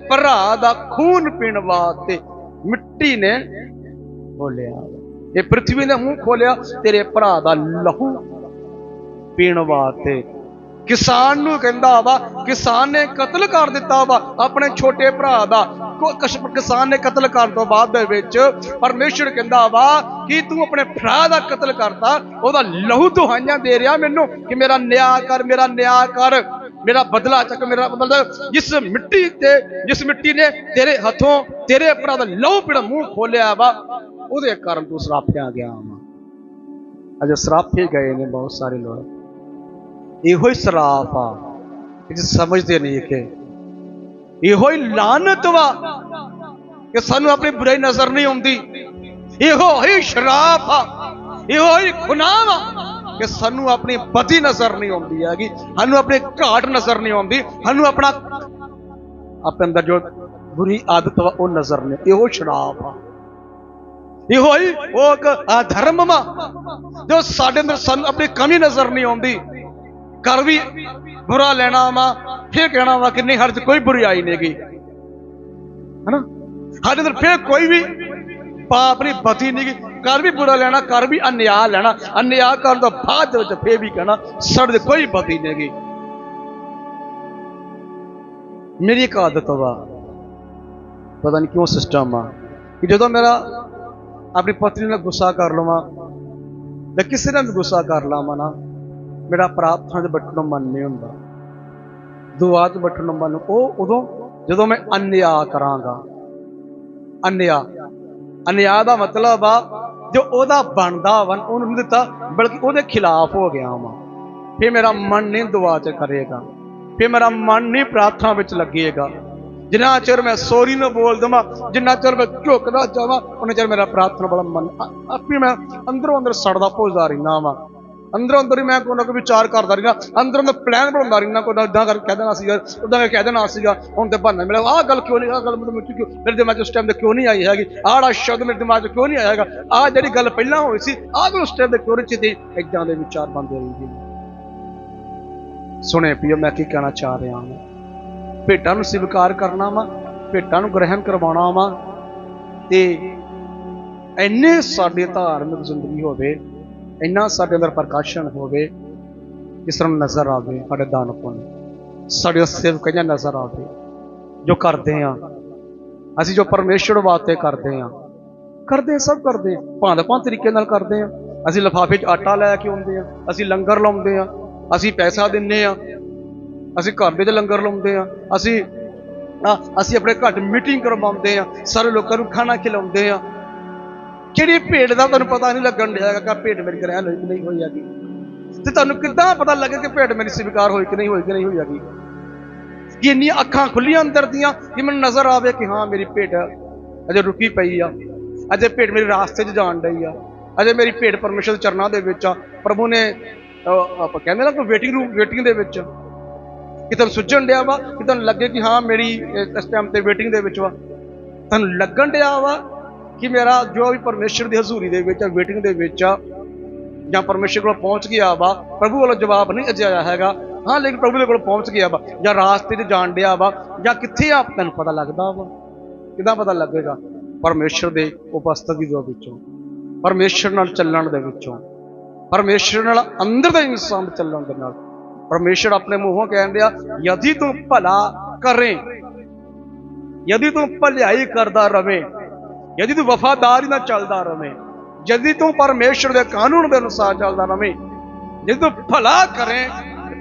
ਭਰਾ ਦਾ ਖੂਨ ਪੀਣ ਵਾਸਤੇ ਮਿੱਟੀ ਨੇ ਖੋਲਿਆ ਇਹ ਪ੍ਰithvi ਨੇ ਮੂੰਹ ਖੋਲਿਆ ਤੇਰੇ ਭਰਾ ਦਾ ਲਹੂ ਪੀਣ ਵਾਸਤੇ ਕਿਸਾਨ ਨੂੰ ਕਹਿੰਦਾ ਵਾ, ਕਿਸਾਨ ਨੇ ਕਤਲ ਕਰ ਦਿੱਤਾ ਵਾ, ਆਪਣੇ ਛੋਟੇ ਭਰਾ ਦਾ। ਕਿਸਾਨ ਨੇ ਕਤਲ ਕਰਨ ਤੋਂ ਬਾਅਦ ਦੇ ਵਿੱਚ ਪਰਮੇਸ਼ਰ ਕਹਿੰਦਾ ਵਾ ਕਿ ਤੂੰ ਆਪਣੇ ਭਰਾ ਦਾ ਕਤਲ ਕਰਤਾ, ਉਹਦਾ ਲਹੂ ਦੁਹਾਈਆਂ ਦੇ ਰਿਹਾ ਮੈਨੂੰ ਕਿ ਮੇਰਾ ਨਿਆਂ ਕਰ, ਮੇਰਾ ਨਿਆਂ ਕਰ, ਮੇਰਾ ਬਦਲਾ ਚੱਕ, ਮੇਰਾ ਮਤਲਬ ਜਿਸ ਮਿੱਟੀ ਤੇ, ਜਿਸ ਮਿੱਟੀ ਨੇ ਤੇਰੇ ਹੱਥੋਂ ਤੇਰੇ ਭਰਾ ਦਾ ਲਹੂ ਪੀੜਾ ਮੂੰਹ ਖੋਲਿਆ ਵਾ, ਉਹਦੇ ਕਾਰਨ ਤੂੰ ਸਰਾਪਿਆ ਗਿਆ ਵਾ। ਅਜੇ ਸਰਾਪੇ ਗਏ ਨੇ ਬਹੁਤ ਸਾਰੇ ਲੋਕ। ਇਹੋ ਹੀ ਸਰਾਪ ਆ, ਇਹ ਸਮਝਦੇ ਨਹੀਂ ਕਿ। ਇਹੋ ਹੀ ਲਾਨਤ ਵਾ ਕਿ ਸਾਨੂੰ ਆਪਣੀ ਬੁਰਾਈ ਨਜ਼ਰ ਨਹੀਂ ਆਉਂਦੀ। ਇਹੋ ਹੀ ਸ਼ਰਾਪ ਆ, ਇਹੋ ਹੀ ਗੁਨਾਹ ਵਾ ਕਿ ਸਾਨੂੰ ਆਪਣੀ ਬਦੀ ਨਜ਼ਰ ਨਹੀਂ ਆਉਂਦੀ ਹੈਗੀ, ਸਾਨੂੰ ਆਪਣੀ ਘਾਟ ਨਜ਼ਰ ਨਹੀਂ ਆਉਂਦੀ, ਸਾਨੂੰ ਆਪਣਾ ਆਪਣੇ ਅੰਦਰ ਜੋ ਬੁਰੀ ਆਦਤ ਵਾ ਉਹ ਨਜ਼ਰ ਨਹੀਂ ਇਹੋ ਸ਼ਰਾਪ ਆ। ਇਹੋ ਹੀ ਉਹ ਇੱਕ ਅਧਰਮ ਵਾ ਜੋ ਸਾਡੇ ਅੰਦਰ ਸਾਨੂੰ ਆਪਣੀ ਕਮੀ ਨਜ਼ਰ ਨਹੀਂ ਆਉਂਦੀ। ਕਰ ਵੀ ਬੁਰਾ ਲੈਣਾ ਵਾ, ਫਿਰ ਕਹਿਣਾ ਵਾ ਕਿ ਨਹੀਂ, ਸਾਡੇ 'ਚ ਕੋਈ ਬੁਰਾਈ ਨਹੀਂ ਗਈ ਹਨਾ? ਸਾਡੇ ਅੰਦਰ ਫਿਰ ਕੋਈ ਵੀ ਪਾਪ ਨਹੀਂ ਬਤੀ ਨਹੀਂ ਗਈ ਕਰ ਵੀ ਬੁਰਾ ਲੈਣਾ ਕਰ ਵੀ ਅਨਿਆ ਲੈਣਾ। ਅਨਿਆ ਕਰਨ ਤੋਂ ਬਾਅਦ ਦੇ ਵਿੱਚ ਫਿਰ ਵੀ ਕਹਿਣਾ, ਸਾਡੇ 'ਚ ਕੋਈ ਬਤੀ ਨਹੀਂ ਗਈ ਮੇਰੀ ਇੱਕ ਆਦਤ ਵਾ। ਪਤਾ ਨਹੀਂ ਕਿਉਂ ਸਿਸਟਮ ਆ। ਕਿ ਜਦੋਂ ਮੇਰਾ ਆਪਣੀ ਪਤਨੀ ਨਾਲ ਗੁੱਸਾ ਕਰ ਲਵਾਂ ਜਾਂ ਕਿਸੇ ਨਾਲ ਵੀ ਗੁੱਸਾ ਕਰ ਲਵਾਂ ਨਾ ਮੇਰਾ ਪ੍ਰਾਰਥਨਾ 'ਚ ਬੈਠਣ ਨੂੰ ਮਨ ਨਹੀਂ ਹੁੰਦਾ। ਦੁਆ 'ਚ ਬੈਠਣ ਨੂੰ ਮਨ, ਉਹ ਉਦੋਂ ਜਦੋਂ ਮੈਂ ਅਨਿਆ ਕਰਾਂਗਾ। ਅਨਿਆ। ਅਨਿਆ ਦਾ ਮਤਲਬ ਆ, ਜੋ ਉਹਦਾ ਬਣਦਾ ਵਨ ਉਹਨੂੰ ਨਹੀਂ ਦਿੱਤਾ, ਬਲਕਿ ਉਹਦੇ ਖਿਲਾਫ ਹੋ ਗਿਆ ਵਾ। ਫਿਰ ਮੇਰਾ ਮਨ ਨਹੀਂ ਦੁਆ 'ਚ ਕਰੇਗਾ। ਫਿਰ ਮੇਰਾ ਮਨ ਨਹੀਂ ਪ੍ਰਾਰਥਨਾ ਵਿੱਚ ਲੱਗੇਗਾ। ਜਿੰਨਾ ਚਿਰ ਮੈਂ ਸੋਰੀ ਨੂੰ ਬੋਲ ਦਵਾਂ, ਜਿੰਨਾ ਚਿਰ ਮੈਂ ਝੁਕਦਾ ਜਾਵਾਂ, ਉਹਨਾਂ ਚਿਰ ਮੇਰਾ ਪ੍ਰਾਰਥਨਾ ਬੜਾ ਮਨ ਆਪੇ ਮੈਂ ਅੰਦਰੋਂ ਅੰਦਰ ਸੜਦਾ ਭੁੱਜਦਾ ਰਹਿਣਾ ਵਾਂ। ਅੰਦਰੋਂ ਅੰਦਰ ਹੀ ਮੈਂ ਕੋਈ ਨਾ ਕੋਈ ਵਿਚਾਰ ਕਰਦਾ ਰਹਿਣਾ ਅੰਦਰੋਂ ਅੰਦਰ ਪਲਾਨ ਬਣਾਉਂਦਾ ਰਹਿਣਾ ਕੋਈ ਨਾ ਇਦਾਂ ਕਰ ਕਹਿ ਦੇਣਾ ਸੀਗਾ ਉਦਾਂ ਕਹਿ ਦੇਣਾ ਸੀਗਾ, ਹੁਣ ਤੇ ਬਹਾਨਾ ਮਿਲਿਆ। ਆਹ ਗੱਲ ਕਿਉਂ ਨਹੀਂ, ਆਹ ਗੱਲ ਮੈਨੂੰ ਕਿਉਂ ਮੇਰੇ ਦਿਮਾਗ 'ਚ ਉਸ ਟਾਈਮ ਤੇ ਕਿਉਂ ਨਹੀਂ ਆਈ ਹੈਗੀ। ਆੜਾ ਸ਼ਬਦ ਮੇਰੇ ਦਿਮਾਗ 'ਚ ਕਿਉਂ ਨਹੀਂ ਆਇਆ ਹੈਗਾ? ਆਹ ਜਿਹੜੀ ਗੱਲ ਪਹਿਲਾਂ ਹੋਈ ਸੀ, ਆਹ ਵੀ ਉਸ ਟਾਈਮ ਤੇ ਕਿਉਂ ਨਹੀਂ ਚਿੱਤੇ ਇਦਾਂ ਦੇ ਵਿਚਾਰ ਬਣਦੇ ਰਹਿੰਦੇ ਸੁਣੇ ਪੀਓ, ਮੈਂ ਕੀ ਕਹਿਣਾ ਚਾਹ ਰਿਹਾ ਹਾਂ ਭੇਟਾਂ ਨੂੰ ਸਵੀਕਾਰ ਕਰਨਾ ਵਾ ਭੇਟਾਂ ਨੂੰ ਗ੍ਰਹਿਣ ਕਰਵਾਉਣਾ ਵਾ ਤੇ ਇੰਨੇ ਸਾਡੇ ਧਾਰਮਿਕ ਜ਼ਿੰਦਗੀ ਹੋਵੇ ਇੰਨਾ ਸਾਡੇ ਅੰਦਰ ਪ੍ਰਕਾਸ਼ਨ ਹੋਵੇ ਜਿਸ ਤਰ੍ਹਾਂ ਨਜ਼ਰ ਆਵੇ ਸਾਡੇ ਦਾਨ ਪੁੰਨ ਸਾਡੇ ਸੇਵਕਾਂ ਨਜ਼ਰ ਆਵੇ ਜੋ ਕਰਦੇ ਆ। ਅਸੀਂ ਜੋ ਪਰਮੇਸ਼ਵਰ ਵਾਸਤੇ ਕਰਦੇ ਆ ਕਰਦੇ ਹਾਂ, ਸਭ ਕਰਦੇ ਆ। ਭਾਂਤ ਭਾਂਤ ਤਰੀਕੇ ਨਾਲ ਕਰਦੇ ਆ। ਅਸੀਂ ਲਿਫਾਫੇ 'ਚ ਆਟਾ ਲੈ ਕੇ ਆਉਂਦੇ ਆ ਅਸੀਂ ਲੰਗਰ ਲਾਉਂਦੇ ਆ ਅਸੀਂ ਪੈਸਾ ਦਿੰਨੇ ਆ ਅਸੀਂ ਘਰ ਦੇ ਲੰਗਰ ਲਾਉਂਦੇ ਆ ਅਸੀਂ ਅਸੀਂ ਆਪਣੇ ਘਰ 'ਚ ਮੀਟਿੰਗ ਕਰਵਾਉਂਦੇ ਆ ਸਾਰੇ ਲੋਕਾਂ ਨੂੰ ਖਾਣਾ ਖਿਲਾਉਂਦੇ ਆ। ਕਿਹੜੀ ਭੇਡ ਦਾ ਤੁਹਾਨੂੰ ਪਤਾ ਨਹੀਂ ਲੱਗਣ ਡਿਆ ਕਿ ਭੇਡ ਮੇਰੀ ਗ੍ਰਹਿਣ ਹੋਈ ਕਿ ਨਹੀਂ ਹੋਈ ਹੈਗੀ। ਤੇ ਤੁਹਾਨੂੰ ਕਿੱਦਾਂ ਪਤਾ ਲੱਗੇ ਕਿ ਭੇਡ ਮੇਰੀ ਸਵੀਕਾਰ ਹੋਈ ਕਿ ਨਹੀਂ ਹੋਈ, ਕਿ ਨਹੀਂ ਹੋਈ ਹੈਗੀ। ਕਿ ਇੰਨੀਆਂ ਅੱਖਾਂ ਖੁੱਲੀਆਂ ਅੰਦਰ ਦੀਆਂ ਕਿ ਮੈਨੂੰ ਨਜ਼ਰ ਆਵੇ ਕਿ ਹਾਂ, ਮੇਰੀ ਭੇਡ ਅਜੇ ਰੁਕੀ ਪਈ ਆ। ਅਜੇ ਭੇਡ ਮੇਰੇ ਰਾਸਤੇ 'ਚ ਜਾਣ ਡਈ ਆ। ਅਜੇ ਮੇਰੀ ਭੇਡ ਪਰਮੇਸ਼ਰ ਚਰਨਾਂ ਦੇ ਵਿੱਚ ਆ। ਪ੍ਰਭੂ ਨੇ ਆਪਾਂ ਕਹਿੰਦੇ ਨਾ ਕਿ ਵੇਟਿੰਗ ਰੂਮ ਵੇਟਿੰਗ ਦੇ ਵਿੱਚ। ਕਿ ਤੁਹਾਨੂੰ ਸੁਝਣ ਡਿਆ ਵਾ, ਕਿ ਤੁਹਾਨੂੰ ਲੱਗੇ ਕਿ ਹਾਂ, ਮੇਰੀ ਇਸ ਟਾਈਮ ਤੇ ਵੇਟਿੰਗ ਦੇ ਵਿੱਚ ਵਾ। ਤੁਹਾਨੂੰ ਲੱਗਣ ਡਿਆ ਵਾ ਕਿ ਮੇਰਾ ਜੋ ਵੀ ਪਰਮੇਸ਼ਰ ਦੀ ਹਜ਼ੂਰੀ ਦੇ ਵਿੱਚ ਆ ਵੇਟਿੰਗ ਦੇ ਵਿੱਚ ਜਾਂ ਪਰਮੇਸ਼ਰ ਕੋਲ ਪਹੁੰਚ ਗਿਆ ਵਾ, ਪ੍ਰਭੂ ਵੱਲੋਂ ਜਵਾਬ ਨਹੀਂ ਅਜੇ ਆਇਆ ਹੈਗਾ। ਹਾਂ, ਲੇਕਿਨ ਪ੍ਰਭੂ ਦੇ ਕੋਲ ਪਹੁੰਚ ਗਿਆ ਵਾ, ਜਾਂ ਰਾਸਤੇ 'ਚ ਜਾਣ ਡਿਆ ਵਾ, ਜਾਂ ਕਿੱਥੇ ਆ, ਤੈਨੂੰ ਪਤਾ ਲੱਗਦਾ ਵਾ। ਕਿਦਾਂ ਪਤਾ ਲੱਗੇਗਾ? ਪਰਮੇਸ਼ਰ ਦੇ ਉਪਸਥਿਤੀ ਦੇ ਵਿੱਚੋਂ। ਪਰਮੇਸ਼ਰ ਨਾਲ ਚੱਲਣ ਦੇ ਵਿੱਚੋਂ। ਪਰਮੇਸ਼ਰ ਨਾਲ ਅੰਦਰ ਦਾ ਇਨਸਾਨ ਚੱਲਣ ਦੇ ਨਾਲ। ਪਰਮੇਸ਼ਰ ਆਪਣੇ ਮੂੰਹੋਂ ਕਹਿਣ ਡਿਆ, ਯਦੀ ਤੂੰ ਭਲਾ ਕਰੇ, ਯਦੀ ਤੂੰ ਭਲਾਈ ਕਰਦਾ ਰਵੇਂ ਯਦੀ ਤੂੰ ਵਫਾਦਾਰੀ ਨਾਲ ਚੱਲਦਾ ਰਵੇਂ। ਜਦੀ ਤੂੰ ਪਰਮੇਸ਼ਰ ਦੇ ਕਾਨੂੰਨ ਦੇ ਅਨੁਸਾਰ ਚੱਲਦਾ ਰਵੇਂ। ਜੇ ਤੂੰ ਭਲਾ ਕਰੇ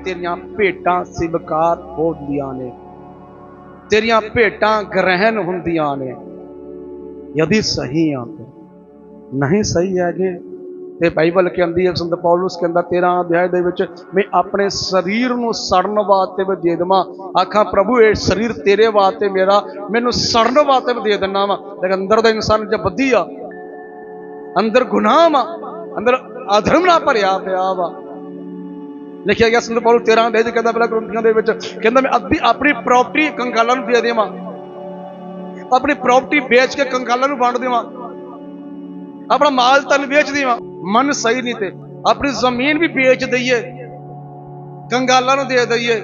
ਤੇਰੀਆਂ ਭੇਟਾਂ ਸਵੀਕਾਰ ਹੁੰਦੀਆਂ ਨੇ। ਤੇਰੀਆਂ ਭੇਟਾਂ ਗ੍ਰਹਿਣ ਹੁੰਦੀਆਂ ਨੇ। ਯਦੀ ਸਹੀ ਆ ਤੇ। ਨਹੀਂ ਸਹੀ ਹੈਗੇ ਤੇ ਬਾਈਬਲ ਕਹਿੰਦੀ ਹੈ, ਸੰਤ ਪੌਲਸ ਕਹਿੰਦਾ 13 ਅਧਿਆਇ ਦੇ ਵਿੱਚ ਮੈਂ ਆਪਣੇ ਸਰੀਰ ਨੂੰ ਸੜਨ ਵਾਸਤੇ ਵੀ ਦੇ ਦੇਵਾਂ। ਆਖਾਂ, ਪ੍ਰਭੂ, ਇਹ ਸਰੀਰ ਤੇਰੇ ਵਾਸਤੇ ਮੇਰਾ, ਮੈਨੂੰ ਸੜਨ ਵਾਸਤੇ ਵੀ ਦੇ ਦਿੰਨਾ ਵਾ। ਲੇਕਿਨ ਅੰਦਰ ਦਾ ਇਨਸਾਨ ਜੇ ਬੱਧੀ ਆ, ਅੰਦਰ ਗੁਨਾਹ ਵਾ, ਅੰਦਰ ਅਧਰਮ ਨਾਲ ਭਰਿਆ ਪਿਆ ਵਾ। ਲਿਖਿਆ ਗਿਆ, ਸੰਤ ਪੌਲਸ 13 ਅਧਿਆਇ 'ਚ ਕਹਿੰਦਾ, ਪਹਿਲਾਂ ਗ੍ਰੰਥੀਆਂ ਦੇ ਵਿੱਚ ਕਹਿੰਦਾ, ਮੈਂ ਅੱਧੀ ਆਪਣੀ ਪ੍ਰਾਪਰਟੀ ਕੰਗਾਲਾਂ ਨੂੰ ਦੇ ਦੇਵਾਂ। ਆਪਣੀ ਪ੍ਰਾਪਰਟੀ ਵੇਚ ਕੇ ਕੰਗਾਲਾਂ ਨੂੰ ਵੰਡ ਦੇਵਾਂ। ਆਪਣਾ ਮਾਲ ਤਨ ਵੇਚ ਦੇਵਾਂ। ਮਨ ਸਹੀ ਨਹੀਂ ਤੇ ਆਪਣੀ ਜ਼ਮੀਨ ਵੀ ਵੇਚ ਦਈਏ ਕੰਗਾਲਾਂ ਨੂੰ ਦੇ ਦਈਏ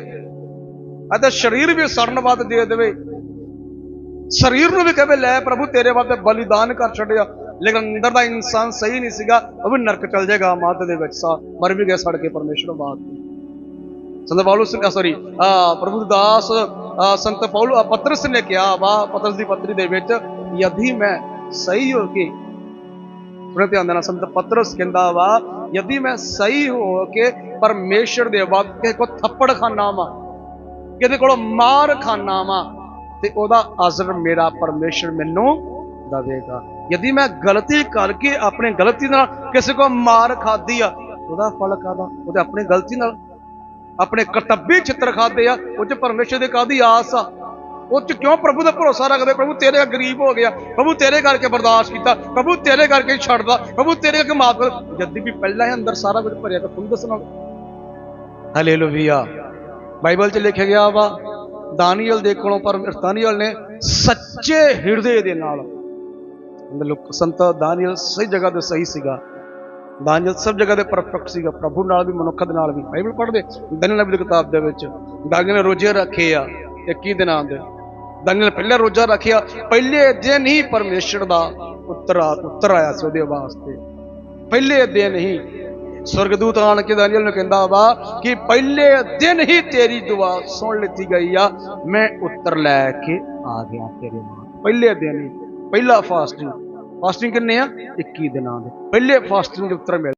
ਅਤੇ ਸਰੀਰ ਵੀ ਸੜਨ ਬਾਅਦ ਦੇ ਦੇਵੇ। ਸਰੀਰ ਨੂੰ ਵੀ ਕਹੇ ਲੈ ਪ੍ਰਭੂ ਤੇਰੇ ਵਾਸਤੇ ਬਲੀਦਾਨ ਕਰ ਛੱਡਿਆ। ਲੇਕਿਨ ਅੰਦਰ ਦਾ ਇਨਸਾਨ ਸਹੀ ਨਹੀਂ ਸੀਗਾ ਉਹ ਵੀ ਨਰਕ ਚਲ ਜਾਏਗਾ ਮਾਤ ਦੇ ਵਿੱਚ ਸਾ ਮਰ ਵੀ ਗਿਆ ਸੜ ਕੇ ਪਰਮੇਸ਼ਰ ਬਾਤ ਸੰਤ ਪੌਲਸ ਸੌਰੀ ਪ੍ਰਭੂ ਦਾਸ ਆ, ਸੰਤ ਪੌਲ ਪਤਰਸ ਨੇ ਕਿਹਾ ਵਾ ਪਤਰਸ ਦੀ ਪੱਤਰੀ ਦੇ ਵਿੱਚ ਯਦੀ ਮੈਂ ਸਹੀ ਹੋ ਕੇ ਸੁਣੇ ਧਿਆਨ ਦੇਣਾ ਸੰਤ ਪਤਰਸ ਕਹਿੰਦਾ ਵਾ, ਯਦੀ ਮੈਂ ਸਹੀ ਹੋ ਕੇ ਪਰਮੇਸ਼ਰ ਦੇ ਵਾਕਿਆ ਕੋ ਥੱਪੜ ਖਾਨਾ ਵਾ, ਕਿਹਦੇ ਕੋਲੋਂ ਮਾਰ ਖਾਨਾ ਵਾ, ਤੇ ਉਹਦਾ ਅਜ਼ਰ ਮੇਰਾ ਪਰਮੇਸ਼ਰ ਮੈਨੂੰ ਦਵੇਗਾ। ਯਦੀ ਮੈਂ ਗਲਤੀ ਕਰਕੇ ਆਪਣੀ ਗਲਤੀ ਨਾਲ ਕਿਸੇ ਕੋ ਮਾਰ ਖਾਦੀ ਆ, ਉਹਦਾ ਫਲ ਕਾਦਾ ਉਹਦੇ ਆਪਣੀ ਗਲਤੀ ਨਾਲ, ਆਪਣੇ ਕਰਤੱਵੀ ਚਿੱਤਰ ਖਾਦੇ ਆ, ਉਹ ਚ ਪਰਮੇਸ਼ਰ ਦੇ ਕਾਦੀ ਆਸ ਆ? ਉਹ ਚ ਕਿਉਂ ਪ੍ਰਭੂ ਦਾ ਭਰੋਸਾ ਰੱਖਦੇ? ਪ੍ਰਭੂ ਤੇਰੇ ਗਰੀਬ ਹੋ ਗਿਆ। ਪ੍ਰਭੂ ਤੇਰੇ ਕਰਕੇ ਬਰਦਾਸ਼ਤ ਕੀਤਾ। ਪ੍ਰਭੂ ਤੇਰੇ ਕਰਕੇ ਛੱਡਦਾ। ਪ੍ਰਭੂ ਤੇਰੇ ਕਰਕੇ ਮਾਫ ਕਰ। ਜਦ ਵੀ ਪਹਿਲਾਂ ਹੀ ਅੰਦਰ ਸਾਰਾ ਕੁਝ ਭਰਿਆ ਤਾਂ ਤੁਹਾਨੂੰ ਦੱਸਣਾ। ਹਾਲੇਲੂਇਆ ਬਾਈਬਲ 'ਚ ਲਿਖਿਆ ਗਿਆ ਵਾ, ਦਾਨੀਅਲ ਦੇ ਕੋਲੋਂ ਪਰ ਦਾਨੀਅਲ ਨੇ ਸੱਚੇ ਹਿਰਦੇ ਦੇ ਨਾਲ ਮਤਲਬ ਸੰਤ ਦਾਨੀਅਲ ਸਹੀ ਜਗ੍ਹਾ ਤੇ ਸਹੀ ਸੀਗਾ। ਦਾਨੀਅਲ ਸਭ ਜਗ੍ਹਾ ਤੇ ਪਰਫੈਕਟ ਸੀਗਾ। ਪ੍ਰਭੂ ਨਾਲ ਵੀ, ਮਨੁੱਖ ਦੇ ਨਾਲ ਵੀ। ਬਾਈਬਲ ਪੜ੍ਹਦੇ। ਦਾਨੀਅਲ ਨਬੀ ਦੀ ਕਿਤਾਬ ਦੇ ਵਿੱਚ, ਦਾਨੀਅਲ ਨੇ ਰੋਜ਼ੇ ਰੱਖੇ ਆ 21 ਦਿਨਾਂ ਦੇ? ਦਾਨੀਅਲ ਪਹਿਲਾ ਰੋਜ਼ਾ ਰੱਖਿਆ, ਪਹਿਲੇ ਦਿਨ ਹੀ ਪਰਮੇਸ਼ਰ ਦਾ ਉੱਤਰ ਉੱਤਰ ਆਇਆ ਸੀ ਉਹਦੇ ਵਾਸਤੇ। ਪਹਿਲੇ ਦਿਨ ਹੀ। ਸਵਰਗਦੂਤ ਆਣ ਕੇ ਦਾਨੀਅਲ ਨੂੰ ਕਹਿੰਦਾ ਵਾ ਕਿ ਪਹਿਲੇ ਦਿਨ ਹੀ ਤੇਰੀ ਦੁਆ ਸੁਣ ਲਿੱਤੀ ਗਈ ਆ, ਮੈਂ ਉੱਤਰ ਲੈ ਕੇ ਆ ਗਿਆ ਤੇਰੇ ਨਾਲ। ਪਹਿਲੇ ਦਿਨ ਹੀ। ਪਹਿਲਾ ਫਾਸਟਿੰਗ ਫਾਸਟਿੰਗ ਕਿੰਨੇ ਆ? 21 ਦਿਨਾਂ ਦੇ। ਪਹਿਲੇ ਫਾਸਟਿੰਗ ਦੇ ਉੱਤਰ ਮਿਲ